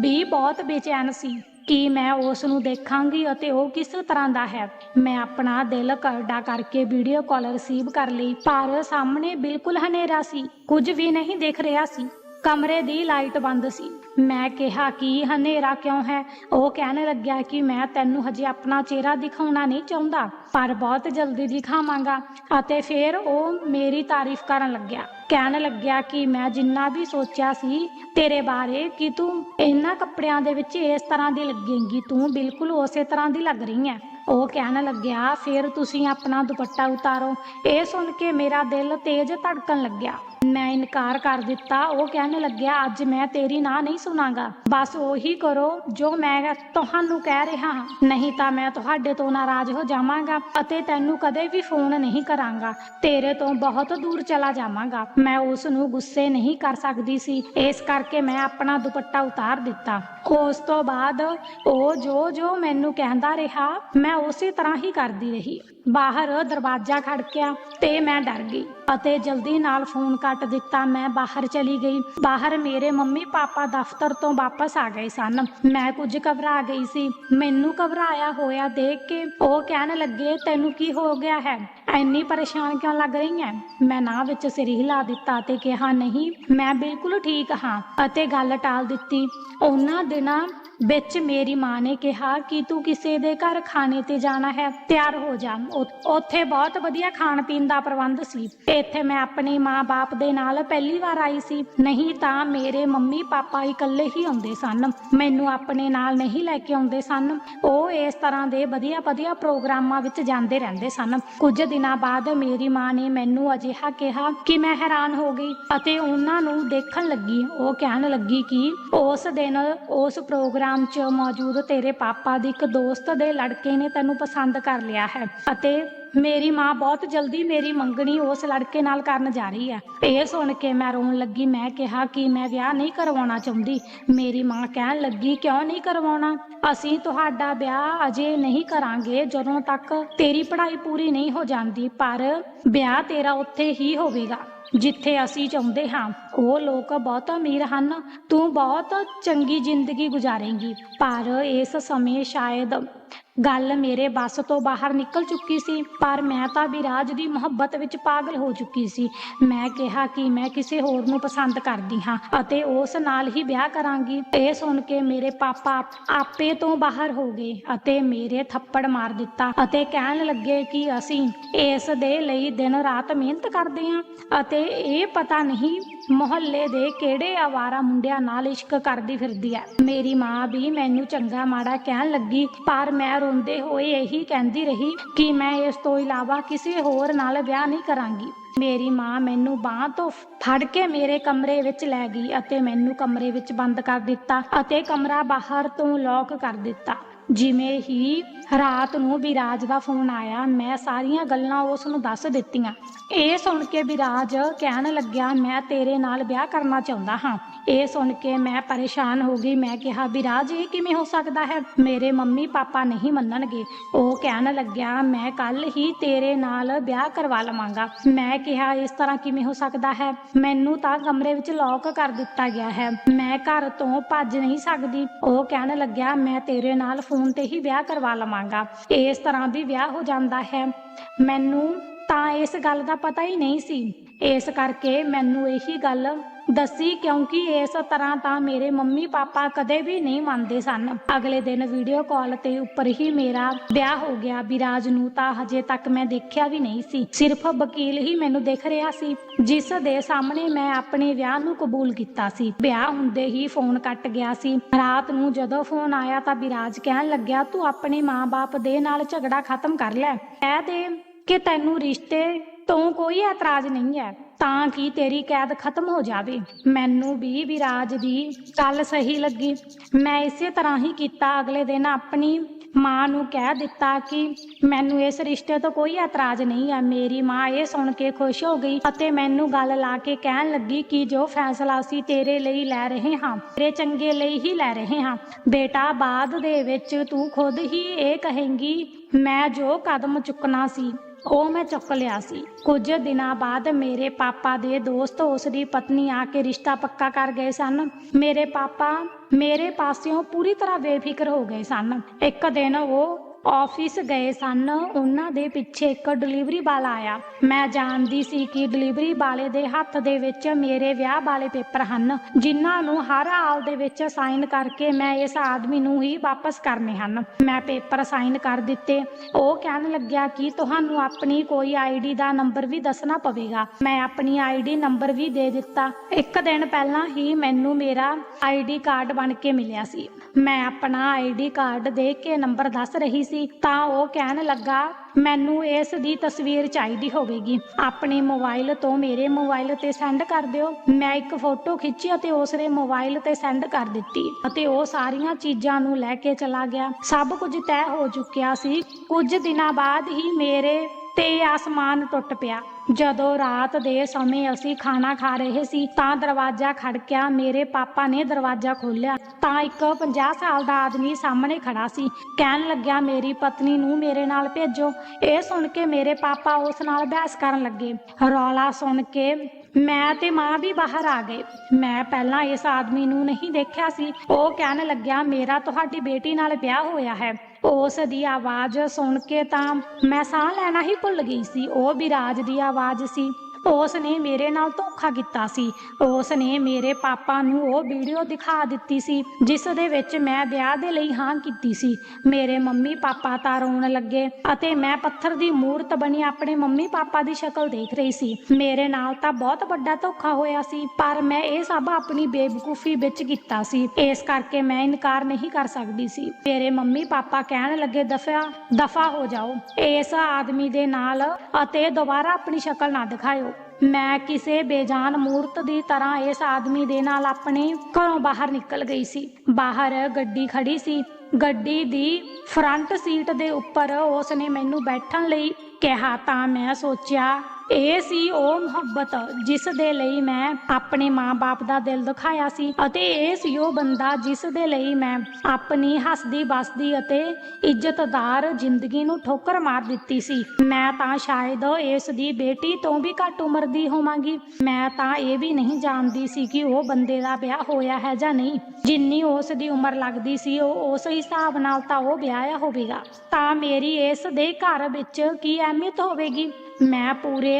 ਵੀ ਬਹੁਤ ਬੇਚੈਨ ਸੀ। ਕਿ ਮੈਂ ਉਸ ਨੂੰ ਦੇਖਾਂਗੀ ਅਤੇ ਉਹ ਕਿਸ ਤਰ੍ਹਾਂ ਦਾ ਹੈ। ਮੈਂ ਆਪਣਾ ਦਿਲ ਕਰੜਾ ਕਰਕੇ ਵੀਡੀਓ ਕਾਲ ਰਿਸੀਵ ਕਰ ਲਈ, ਪਰ ਸਾਹਮਣੇ ਬਿਲਕੁਲ ਹਨੇਰਾ ਸੀ। ਕੁਝ ਵੀ ਨਹੀਂ ਦਿਖ ਰਿਹਾ ਸੀ। ਕਮਰੇ ਦੀ ਲਾਈਟ ਬੰਦ ਸੀ। ਮੈਂ ਕਿਹਾ, ਕਿ ਹਨੇਰਾ ਕਿਉਂ ਹੈ? ਉਹ ਕਹਿਣ ਲੱਗਿਆ ਕਿ ਮੈਂ ਤੈਨੂੰ ਹਜੇ ਆਪਣਾ ਚਿਹਰਾ ਦਿਖਾਉਣਾ ਨਹੀਂ ਚਾਹੁੰਦਾ, ਪਰ ਬਹੁਤ ਜਲਦੀ ਦਿਖਾਵਾਂਗਾ। ਅਤੇ ਫਿਰ ਉਹ ਮੇਰੀ ਤਾਰੀਫ ਕਰਨ ਲੱਗਿਆ। ਕਹਿਣ ਲੱਗਿਆ ਕਿ ਮੈਂ ਜਿੰਨਾ ਵੀ ਸੋਚਿਆ ਸੀ ਤੇਰੇ ਬਾਰੇ, ਕਿ ਤੂੰ ਇਹਨਾਂ ਕੱਪੜਿਆਂ ਦੇ ਵਿੱਚ ਇਸ ਤਰ੍ਹਾਂ ਦੀ ਲੱਗੇਂਗੀ, ਤੂੰ ਬਿਲਕੁਲ ਉਸੇ ਤਰ੍ਹਾਂ ਦੀ ਲੱਗ ਰਹੀ ਹੈ। ਉਹ ਕਹਿਣ ਲੱਗਿਆ, ਫਿਰ ਤੁਸੀਂ ਆਪਣਾ ਦੁਪੱਟਾ ਉਤਾਰੋ। ਇਹ ਸੁਣ ਕੇ ਮੇਰਾ ਦਿਲ ਤੇਜ਼ ਧੜਕਣ ਲੱਗਿਆ। ਮੈਂ ਇਨਕਾਰ ਕਰ ਦਿੱਤਾ। ਉਹ ਕਹਿਣ ਲੱਗਿਆ, ਅੱਜ ਮੈਂ ਤੇਰੀ ਨਾਂ ਨਹੀਂ ਸੁਣਾਗਾ। ਬਸ ਉਹੀ ਕਰੋ ਜੋ ਮੈਂ ਤੁਹਾਨੂੰ ਕਹਿ ਰਿਹਾ ਹਾਂ। ਨਹੀਂ ਤਾਂ ਮੈਂ ਤੁਹਾਡੇ ਤੋਂ ਨਾਰਾਜ਼ ਹੋ ਜਾਵਾਂਗਾ ਅਤੇ ਤੈਨੂੰ ਕਦੇ ਵੀ ਫੋਨ ਨਹੀਂ ਕਰਾਂਗਾ। ਤੇਰੇ ਤੋਂ ਬਹੁਤ ਦੂਰ ਚਲਾ ਜਾਵਾਂਗਾ। ਮੈਂ ਉਸ ਨੂੰ ਗੁੱਸੇ ਨਹੀਂ ਕਰ ਸਕਦੀ ਸੀ। ਇਸ ਕਰਕੇ ਮੈਂ ਆਪਣਾ ਦੁਪੱਟਾ ਉਤਾਰ ਦਿੱਤਾ। ਉਸ ਤੋਂ ਬਾਅਦ ਉਹ ਜੋ ਜੋ ਮੈਨੂੰ ਕਹਿੰਦਾ ਰਿਹਾ, ਮੈਂ ਉਸੇ ਤਰ੍ਹਾਂ ਹੀ ਕਰਦੀ ਰਹੀ। ਬਾਹਰ ਦਰਵਾਜ਼ਾ ਖੜਕਿਆ ਤੇ ਮੈਂ ਡਰ ਗਈ ਅਤੇ ਜਲਦੀ ਨਾਲ ਫੋਨ ਕੱਟ ਦਿੱਤਾ। ਮੈਂ ਬਾਹਰ ਚਲੀ ਗਈ। ਬਾਹਰ ਮੇਰੇ ਮੰਮੀ ਪਾਪਾ ਦਫ਼ਤਰ ਤੋਂ ਵਾਪਸ ਆ ਗਏ ਸਨ। ਮੈਂ ਕੁਝ ਘਬਰਾ ਗਈ ਸੀ। ਮੈਨੂੰ ਘਬਰਾਇਆ ਹੋਇਆ ਦੇਖ ਕੇ ਉਹ ਕਹਿਣ ਲੱਗੇ, ਤੈਨੂੰ ਕੀ ਹੋ ਗਿਆ ਹੈ? ਐਨੀ ਪਰੇਸ਼ਾਨ ਕਿਉਂ ਲੱਗ ਰਹੀ ਹੈ? ਮੈਂ ਨਾ ਵਿੱਚ ਸਿਰ ਹਿਲਾ ਦਿੱਤਾ ਤੇ ਕਿਹਾ, ਨਹੀਂ, ਮੈਂ ਬਿਲਕੁਲ ਠੀਕ ਹਾਂ। ਅਤੇ ਗੱਲ ਟਾਲ ਦਿੱਤੀ। ਉਹਨਾਂ ਦਿਨਾਂ ਵਿੱਚ ਮੇਰੀ ਮਾਂ ਨੇ ਕਿਹਾ ਕਿ ਤੂੰ ਕਿਸੇ ਦੇ ਘਰ ਖਾਣੇ ਤੇ ਜਾਣਾ ਹੈ। ਤਿਆਰ ਹੋ ਜਾ। ਉ- ਉੱਥੇ ਬਹੁਤ ਵਧੀਆ ਖਾਣ ਪੀਣ ਦਾ ਪ੍ਰਬੰਧ ਸੀ। ਇੱਥੇ ਮੈਂ ਆਪਣੇ ਮਾਂ-ਬਾਪ ਦੇ ਨਾਲ ਪਹਿਲੀ ਵਾਰ ਆਈ ਸੀ। ਨਹੀਂ ਤਾਂ ਮੇਰੇ ਮੰਮੀ ਪਾਪਾ ਇਕੱਲੇ ਹੀ ਆਉਂਦੇ ਸਨ। ਮੈਨੂੰ ਆਪਣੇ ਨਾਲ ਨਹੀਂ ਲੈ ਕੇ ਆਉਂਦੇ ਸਨ। ਉਹ ਇਸ ਤਰ੍ਹਾਂ ਦੇ ਵਧੀਆ ਵਧੀਆ ਪ੍ਰੋਗਰਾਮਾਂ ਵਿੱਚ ਜਾਂਦੇ ਰਹਿੰਦੇ ਸਨ। ਕੁਝ ਦਿਨਾਂ ਬਾਅਦ ਮੇਰੀ ਮਾਂ ਨੇ ਮੈਨੂੰ ਅਜਿਹਾ ਕਿਹਾ ਕਿ ਮੈਂ ਹੈਰਾਨ ਹੋ ਗਈ ਅਤੇ ਉਹਨਾਂ ਨੂੰ ਦੇਖਣ ਲੱਗੀ। ਉਹ ਕਹਿਣ ਲੱਗੀ ਕਿ ਉਸ ਦਿਨ ਉਸ ਪ੍ਰੋਗਰਾਮ 'ਚ ਮੌਜੂਦ ਤੇਰੇ ਪਾਪਾ ਦੀ ਇੱਕ ਦੋਸਤ ਦੇ ਲੜਕੇ ਨੇ ਤੈਨੂੰ ਪਸੰਦ ਕਰ ਲਿਆ ਹੈ ਅਤੇ ਮੇਰੀ ਮਾਂ ਬਹੁਤ ਜਲਦੀ ਮੇਰੀ ਮੰਗਣੀ ਉਸ ਲੜਕੇ ਨਾਲ ਕਰਨ ਜਾ ਰਹੀ ਹੈ। ਇਹ ਸੁਣ ਕੇ ਮੈਂ ਰੋਣ ਲੱਗੀ, ਮੈਂ ਕਿਹਾ ਕਿ ਮੈਂ ਵਿਆਹ ਨਹੀਂ ਕਰਵਾਉਣਾ ਚਾਹੁੰਦੀ। ਮੇਰੀ ਮਾਂ ਕਹਿਣ ਲੱਗੀ, ਕਿਉਂ ਨਹੀਂ ਕਰਵਾਉਣਾ? ਅਸੀਂ ਤੁਹਾਡਾ ਵਿਆਹ ਅਜੇ ਨਹੀਂ ਕਰਾਂਗੇ, ਜਦੋਂ ਤੱਕ ਤੇਰੀ ਪੜ੍ਹਾਈ ਪੂਰੀ ਨਹੀਂ ਹੋ ਜਾਂਦੀ, ਪਰ ਵਿਆਹ ਤੇਰਾ ਉੱਥੇ ਹੀ ਹੋਵੇਗਾ, ਜਿੱਥੇ ਅਸੀਂ ਚਾਹੁੰਦੇ ਹਾਂ। ਉਹ ਲੋਕ ਬਹੁਤ ਅਮੀਰ ਹਨ, ਤੂੰ ਬਹੁਤ ਚੰਗੀ ਜ਼ਿੰਦਗੀ ਗੁਜ਼ਾਰੇਂਗੀ, ਪਰ ਇਸ ਸਮੇਂ ਸ਼ਾਇਦ ਗੱਲ ਮੇਰੇ ਬੱਸ ਤੋਂ ਬਾਹਰ ਨਿਕਲ ਚੁੱਕੀ ਸੀ, ਪਰ ਮੈਂ ਤਾਂ ਵਿਰਾਜ ਦੀ ਮੁਹੱਬਤ ਵਿੱਚ ਪਾਗਲ ਹੋ ਚੁੱਕੀ ਸੀ। ਮੈਂ ਕਿਹਾ ਕਿ ਮੈਂ ਕਿਸੇ ਹੋਰ ਨੂੰ ਪਸੰਦ ਕਰਦੀ ਹਾਂ ਅਤੇ ਉਸ ਨਾਲ ਹੀ ਵਿਆਹ ਕਰਾਂਗੀ। ਇਹ ਸੁਣ ਕੇ ਮੇਰੇ ਪਾਪਾ ਆਪੇ ਤੋਂ ਬਾਹਰ ਹੋ ਗਏ ਅਤੇ ਮੇਰੇ ਥੱਪੜ ਮਾਰ ਦਿੱਤਾ ਅਤੇ ਕਹਿਣ ਲੱਗੇ ਕਿ ਅਸੀਂ ਇਸ ਦੇ ਲਈ ਦਿਨ ਰਾਤ ਮਿਹਨਤ ਕਰਦੇ ਹਾਂ ਅਤੇ ਇਹ ਪਤਾ ਨਹੀਂ ਮੁਹੱਲੇ ਦੇ ਕਿਹੜੇ ਆਵਾਰਾ ਮੁੰਡਿਆਂ ਨਾਲ ਇਸ਼ਕ ਕਰਦੀ ਫਿਰਦੀ ਹੈ। ਮੇਰੀ ਮਾਂ ਵੀ ਮੈਨੂੰ ਚੰਗਾ ਮਾੜਾ ਕਹਿਣ ਲੱਗੀ, ਪਰ ਮੈਂ ਰੋਂਦੇ ਹੋਏ ਇਹੀ ਕਹਿੰਦੀ ਰਹੀ ਕਿ ਮੈਂ ਇਸ ਤੋਂ ਇਲਾਵਾ ਕਿਸੇ ਹੋਰ ਨਾਲ ਵਿਆਹ ਨਹੀਂ ਕਰਾਂਗੀ। ਮੇਰੀ ਮਾਂ ਮੈਨੂੰ ਬਾਹ ਤੋਂ ਫੜ ਕੇ ਮੇਰੇ ਕਮਰੇ ਵਿੱਚ ਲੈ ਗਈ ਅਤੇ ਮੈਨੂੰ ਕਮਰੇ ਵਿੱਚ ਬੰਦ ਕਰ ਦਿੱਤਾ ਅਤੇ ਕਮਰਾ ਬਾਹਰ ਤੋਂ ਲੌਕ ਕਰ ਦਿੱਤਾ। ਜਿਵੇਂ ਹੀ ਰਾਤ ਨੂੰ ਵਿਰਾਜ ਦਾ ਫੋਨ ਆਇਆ, ਮੈਂ ਸਾਰੀਆਂ ਗੱਲਾਂ ਉਸ ਨੂੰ ਦੱਸ ਦਿੱਤੀਆਂ। ਇਹ ਸੁਣ ਕੇ ਵਿਰਾਜ ਕਹਿਣ ਲੱਗਿਆ, ਮੈਂ ਤੇਰੇ ਨਾਲ ਵਿਆਹ ਕਰਨਾ ਚਾਹੁੰਦਾ ਹਾਂ। ਇਹ ਸੁਣ ਕੇ ਮੈਂ ਪਰੇਸ਼ਾਨ ਹੋ ਗਈ। ਮੈਂ ਕਿਹਾ ਵਿਰਾਜ ਇਹ ਕਿਵੇਂ ਹੋ ਸਕਦਾ ਹੈ? ਮੇਰੇ ਮੰਮੀ ਪਾਪਾ ਨਹੀਂ ਮੰਨਣਗੇ। ਉਹ ਕਹਿਣ ਲੱਗਿਆ, ਮੈਂ ਕੱਲ ਹੀ ਤੇਰੇ ਨਾਲ ਵਿਆਹ ਕਰਵਾ ਲਵਾਂਗਾ। ਮੈਂ ਕਿਹਾ, ਇਸ ਤਰ੍ਹਾਂ ਕਿਵੇਂ ਹੋ ਸਕਦਾ ਹੈ? ਮੈਨੂੰ ਤਾਂ ਕਮਰੇ ਵਿੱਚ ਲੌਕ ਕਰ ਦਿੱਤਾ ਗਿਆ ਹੈ। ਮੈਂ ਘਰ ਤੋਂ ਭੱਜ ਨਹੀਂ ਸਕਦੀ। ਉਹ ਕਹਿਣ ਲੱਗਿਆ, ਮੈਂ ਤੇਰੇ ਨਾਲ ਫੋਨ ਤੇ ਹੀ ਵਿਆਹ ਕਰਵਾ ਲਵਾਂਗਾ। ਇਸ ਤਰ੍ਹਾਂ ਵੀ ਵਿਆਹ ਹੋ ਜਾਂਦਾ ਹੈ। ਮੈਨੂੰ ਤਾਂ ਇਸ ਗੱਲ ਦਾ ਪਤਾ ਹੀ ਨਹੀਂ ਸੀ। ਇਸ ਕਰਕੇ ਮੈਨੂੰ ਇਹੀ ਗੱਲ ਦੱਸੀ ਕਿਉਂਕਿ ਇਸ ਤਰ੍ਹਾਂ ਤਾਂ ਮੇਰੇ ਮੰਮੀ ਪਾਪਾ ਕਦੇ ਵੀ ਨਹੀਂ ਮੰਨਦੇ ਸਨ। ਅਗਲੇ ਦਿਨ ਵੀਡੀਓ ਕਾਲ ਤੇ ਉੱਪਰ ਹੀ ਮੇਰਾ ਵਿਆਹ ਹੋ ਗਿਆ। ਵਿਰਾਜ ਨੂੰ ਤਾਂ ਹਜੇ ਤੱਕ ਮੈਂ ਦੇਖਿਆ ਵੀ ਨਹੀਂ ਸੀ। ਸਿਰਫ ਵਕੀਲ ਹੀ ਮੈਨੂੰ ਦਿਖ ਰਿਹਾ ਸੀ, ਜਿਸ ਦੇ ਸਾਹਮਣੇ ਮੈਂ ਆਪਣੇ ਵਿਆਹ ਨੂੰ ਕਬੂਲ ਕੀਤਾ ਸੀ। ਵਿਆਹ ਹੁੰਦੇ ਹੀ ਫੋਨ ਕੱਟ ਗਿਆ ਸੀ। ਰਾਤ ਨੂੰ ਜਦੋਂ ਫੋਨ ਆਇਆ ਤਾਂ ਵਿਰਾਜ ਕਹਿਣ ਲੱਗਿਆ, ਤੂੰ ਆਪਣੇ ਮਾਂ-ਬਾਪ ਦੇ ਨਾਲ ਝਗੜਾ ਖਤਮ ਕਰ ਲੈ। ਕਹਿ ਦੇ ਕਿ ਤੈਨੂੰ ਰਿਸ਼ਤੇ ਤੋਂ ਕੋਈ ਇਤਰਾਜ਼ ਨਹੀਂ ਹੈ। ਤਾਂ ਕਿ ਤੇਰੀ ਕੈਦ ਖਤਮ ਹੋ ਜਾਵੇ? ਮੈਨੂੰ ਵੀ ਵਿਰਾਜ ਦੀ ਗੱਲ ਸਹੀ ਲੱਗੀ। ਮੈਂ ਇਸੇ ਤਰ੍ਹਾਂ ਹੀ ਕੀਤਾ। ਅਗਲੇ ਦਿਨ ਆਪਣੀ ਮਾਂ ਨੂੰ ਕਹਿ ਦਿੱਤਾ ਕਿ ਮੈਨੂੰ ਇਸ ਰਿਸ਼ਤੇ ਤੋਂ ਕੋਈ ਇਤਰਾਜ਼ ਨਹੀਂ ਹੈ ਮੇਰੀ ਮਾਂ ਇਹ ਸੁਣ ਕੇ ਖੁਸ਼ ਹੋ ਗਈ ਅਤੇ ਮੈਨੂੰ ਗੱਲ ਲਾ ਕੇ ਕਹਿਣ ਲੱਗੀ ਕਿ ਜੋ ਫੈਸਲਾ ਅਸੀਂ ਤੇਰੇ ਲਈ ਲੈ ਰਹੇ ਹਾਂ, ਤੇਰੇ ਚੰਗੇ ਲਈ ਹੀ ਲੈ ਰਹੇ ਹਾਂ। ਬੇਟਾ, ਬਾਅਦ ਦੇ ਵਿੱਚ ਤੂੰ ਖੁਦ ਹੀ ਇਹ ਕਹੇਂਗੀ, ਮੈਂ ਜੋ ਕਦਮ ਚੁੱਕਣਾ ਸੀ ਉਹ ਮੈਂ ਚੁੱਕ ਲਿਆ ਸੀ। ਕੁਝ ਦਿਨਾਂ ਬਾਅਦ ਮੇਰੇ ਪਾਪਾ ਦੇ ਦੋਸਤ ਉਸ ਦੀ ਪਤਨੀ ਆ ਕੇ ਰਿਸ਼ਤਾ ਪੱਕਾ ਕਰ ਗਏ ਸਨ। ਮੇਰੇ ਪਾਪਾ ਮੇਰੇ ਪਾਸਿਓਂ ਪੂਰੀ ਤਰ੍ਹਾਂ ਬੇਫਿਕਰ ਹੋ ਗਏ ਸਨ। ਇੱਕ ਦਿਨ ਉਹ ਆਫਿਸ ਗਏ ਸਨ। ਉਹਨਾਂ ਦੇ ਪਿੱਛੇ ਇੱਕ ਡਿਲੀਵਰੀ ਵਾਲਾ ਆਇਆ। ਮੈਂ ਜਾਣਦੀ ਸੀ ਕਿ ਡਿਲੀਵਰੀ ਵਾਲੇ ਦੇ ਹੱਥ ਦੇ ਵਿੱਚ ਮੇਰੇ ਵਿਆਹ ਵਾਲੇ ਪੇਪਰ ਹਨ। ਜਿਨ੍ਹਾਂ ਨੂੰ ਹਰ ਹਾਲ ਦੇ ਵਿੱਚ ਸਾਈਨ ਕਰਕੇ ਮੈਂ ਇਸ ਆਦਮੀ ਨੂੰ ਹੀ ਵਾਪਸ ਕਰਨੇ ਹਨ। ਮੈਂ ਪੇਪਰ ਸਾਈਨ ਕਰ ਦਿੱਤੇ। ਉਹ ਕਹਿਣ ਲੱਗਿਆ ਕਿ ਤੁਹਾਨੂੰ ਆਪਣੀ ਕੋਈ ਆਈਡੀ ਦਾ ਨੰਬਰ ਵੀ ਦੱਸਣਾ ਪਵੇਗਾ। ਮੈਂ ਆਪਣੀ ਆਈਡੀ ਨੰਬਰ ਵੀ ਦੇ ਦਿੱਤਾ। ਇੱਕ ਦਿਨ ਪਹਿਲਾਂ ਹੀ ਮੈਨੂੰ ਮੇਰਾ ਆਈਡੀ ਕਾਰਡ ਬਣ ਕੇ ਮਿਲਿਆ ਸੀ। ਮੈਂ ਆਪਣਾ ਆਈਡੀ ਕਾਰਡ ਦੇ ਕੇ ਨੰਬਰ ਦੱਸ ਰਹੀ ਸੀ ਤਾਂ ਉਹ ਕਹਿਣ ਲੱਗਾ, ਮੈਨੂੰ ਇਸ ਦੀ ਤਸਵੀਰ ਚਾਹੀਦੀ ਹੋਵੇਗੀ। ਆਪਣੇ ਮੋਬਾਈਲ ਤੋਂ ਮੇਰੇ ਮੋਬਾਈਲ ਤੇ ਸੈਂਡ ਕਰ ਦਿਓ। ਮੈਂ ਇੱਕ ਫੋਟੋ ਖਿੱਚੀ ਅਤੇ ਉਸਰੇ ਦੇ ਮੋਬਾਈਲ ਤੇ ਸੈਂਡ ਕਰ ਦਿੱਤੀ ਅਤੇ ਉਹ ਸਾਰੀਆਂ ਚੀਜ਼ਾਂ ਨੂੰ ਲੈ ਕੇ ਚਲਾ ਗਿਆ। ਸਭ ਕੁਝ ਤੈਅ ਹੋ ਚੁੱਕਿਆ ਸੀ। ਕੁਝ ਦਿਨਾਂ ਬਾਅਦ ਹੀ ਮੇਰੇ ਤੇ ਆਸਮਾਨ ਟੁੱਟ ਪਿਆ। ਜਦੋਂ ਰਾਤ ਦੇ ਸਮੇਂ ਅਸੀਂ ਖਾਣਾ ਖਾ ਰਹੇ ਸੀ, ਤਾਂ ਦਰਵਾਜ਼ਾ ਖੜਕਿਆ ਮੇਰੇ ਪਾਪਾ ਨੇ ਦਰਵਾਜ਼ਾ ਖੋਲ੍ਹਿਆ। ਤਾਂ ਇੱਕ 50 ਸਾਲ ਦਾ ਆਦਮੀ ਸਾਹਮਣੇ ਖੜਾ ਸੀ। ਕਹਿਣ ਲੱਗਿਆ, ਮੇਰੀ ਪਤਨੀ ਨੂੰ ਮੇਰੇ ਨਾਲ ਭੇਜੋ। ਇਹ ਸੁਣ ਕੇ ਮੇਰੇ ਪਾਪਾ ਉਸ ਨਾਲ ਬਹਿਸ ਕਰਨ ਲੱਗੇ। ਰੌਲਾ ਸੁਣ ਕੇ ਮੈਂ ਤੇ ਮਾਂ ਵੀ ਬਾਹਰ ਆ ਗਏ। ਮੈਂ ਪਹਿਲਾਂ ਇਸ ਆਦਮੀ ਨੂੰ ਨਹੀਂ ਦੇਖਿਆ ਸੀ। ਉਹ ਕਹਿਣ ਲੱਗਿਆ, ਮੇਰਾ ਤੁਹਾਡੀ ਬੇਟੀ ਨਾਲ ਵਿਆਹ ਹੋਇਆ ਹੈ। ਉਸ ਦੀ ਆਵਾਜ਼ ਸੁਣ ਕੇ ਤਾਂ ਮੈਂ ਸਾਹ ਲੈਣਾ ਹੀ ਭੁੱਲ ਗਈ ਸੀ। ਉਹ ਵਿਰਾਜ ਦੀ ਆਵਾਜ਼ ਸੀ। ਉਸ ਨੇ ਮੇਰੇ ਨਾਲ ਧੋਖਾ ਕੀਤਾ ਸੀ। ਉਸ ਨੇ ਮੇਰੇ ਪਾਪਾ ਨੂੰ ਉਹ ਵੀਡੀਓ ਦਿਖਾ ਦਿੱਤੀ ਸੀ, ਜਿਸ ਦੇ ਵਿੱਚ ਮੈਂ ਵਿਆਹ ਦੇ ਲਈ ਹਾਂ ਕੀਤੀ ਸੀ। ਮੇਰੇ ਮੰਮੀ ਪਾਪਾ ਤਾਂ ਰੋਣ ਲੱਗੇ ਅਤੇ ਮੈਂ ਪੱਥਰ ਦੀ ਮੂਰਤ ਬਣੀ ਆਪਣੇ ਮੰਮੀ ਪਾਪਾ ਦੀ ਸ਼ਕਲ ਦੇਖ ਰਹੀ ਸੀ। ਮੇਰੇ ਨਾਲ ਤਾਂ ਬਹੁਤ ਵੱਡਾ ਧੋਖਾ ਹੋਇਆ ਸੀ, ਪਰ ਮੈਂ ਇਹ ਸਭ ਆਪਣੀ ਬੇਵਕੂਫੀ ਵਿੱਚ ਕੀਤਾ ਸੀ। ਇਸ ਕਰਕੇ ਮੈਂ ਇਨਕਾਰ ਨਹੀਂ ਕਰ ਸਕਦੀ ਸੀ। ਮੇਰੇ ਮੰਮੀ ਪਾਪਾ ਕਹਿਣ ਲੱਗੇ, ਦਫਾ ਦਫਾ ਹੋ ਜਾਓ। ਇਸ ਆਦਮੀ ਦੇ ਨਾਲ ਅਤੇ ਦੁਬਾਰਾ ਆਪਣੀ ਸ਼ਕਲ ਨਾ ਦਿਖਾਇਓ। ਮੈਂ ਕਿਸੇ ਬੇਜਾਨ ਮੂਰਤ ਦੀ ਤਰ੍ਹਾਂ ਇਸ ਆਦਮੀ ਦੇ ਨਾਲ ਆਪਣੇ ਘਰੋਂ ਬਾਹਰ ਨਿਕਲ ਗਈ ਸੀ। ਬਾਹਰ ਗੱਡੀ ਖੜੀ ਸੀ। ਗੱਡੀ ਦੀ ਫਰੰਟ ਸੀਟ ਦੇ ਉੱਪਰ ਉਸ ਨੇ ਮੈਨੂੰ ਬੈਠਣ ਲਈ ਕਿਹਾ ਤਾਂ ਮੈਂ ਸੋਚਿਆ ਇਹ ਸੀ ਉਹ ਮੁਹੱਬਤ, ਜਿਸ ਦੇ ਲਈ ਮੈਂ ਆਪਣੇ ਮਾਂ-ਬਾਪ ਦਾ ਦਿਲ ਦਿਖਾਇਆ ਸੀ ਅਤੇ ਇਹ ਸੀ ਉਹ ਬੰਦਾ ਜਿਸ ਦੇ ਲਈ ਮੈਂ ਆਪਣੀ ਹੱਸਦੀ ਬਸਦੀ ਅਤੇ ਇੱਜ਼ਤਦਾਰ ਜ਼ਿੰਦਗੀ ਨੂੰ ਠੋਕਰ ਮਾਰ ਦਿੱਤੀ ਸੀ। ਮੈਂ ਤਾਂ ਸ਼ਾਇਦ ਇਸ ਦੀ ਬੇਟੀ ਤੋਂ ਵੀ ਘੱਟ ਉਮਰ ਦੀ ਹੋਵਾਂਗੀ। ਮੈਂ ਤਾਂ ਇਹ ਵੀ ਨਹੀਂ ਜਾਣਦੀ ਸੀ ਕਿ ਉਹ ਬੰਦੇ ਦਾ ਵਿਆਹ ਹੋਇਆ ਹੈ ਜਾਂ ਨਹੀਂ। ਜਿੰਨੀ ਉਸ ਦੀ ਉਮਰ ਲੱਗਦੀ ਸੀ, ਉਹ ਉਸ ਹਿਸਾਬ ਨਾਲ ਤਾਂ ਉਹ ਵਿਆਹਿਆ ਹੋਵੇਗਾ। ਤਾਂ ਮੇਰੀ ਇਸ ਦੇ ਘਰ ਵਿੱਚ ਕੀ ਅਹਿਮੀਅਤ ਹੋਵੇਗੀ? ਮੈਂ ਪੂਰੇ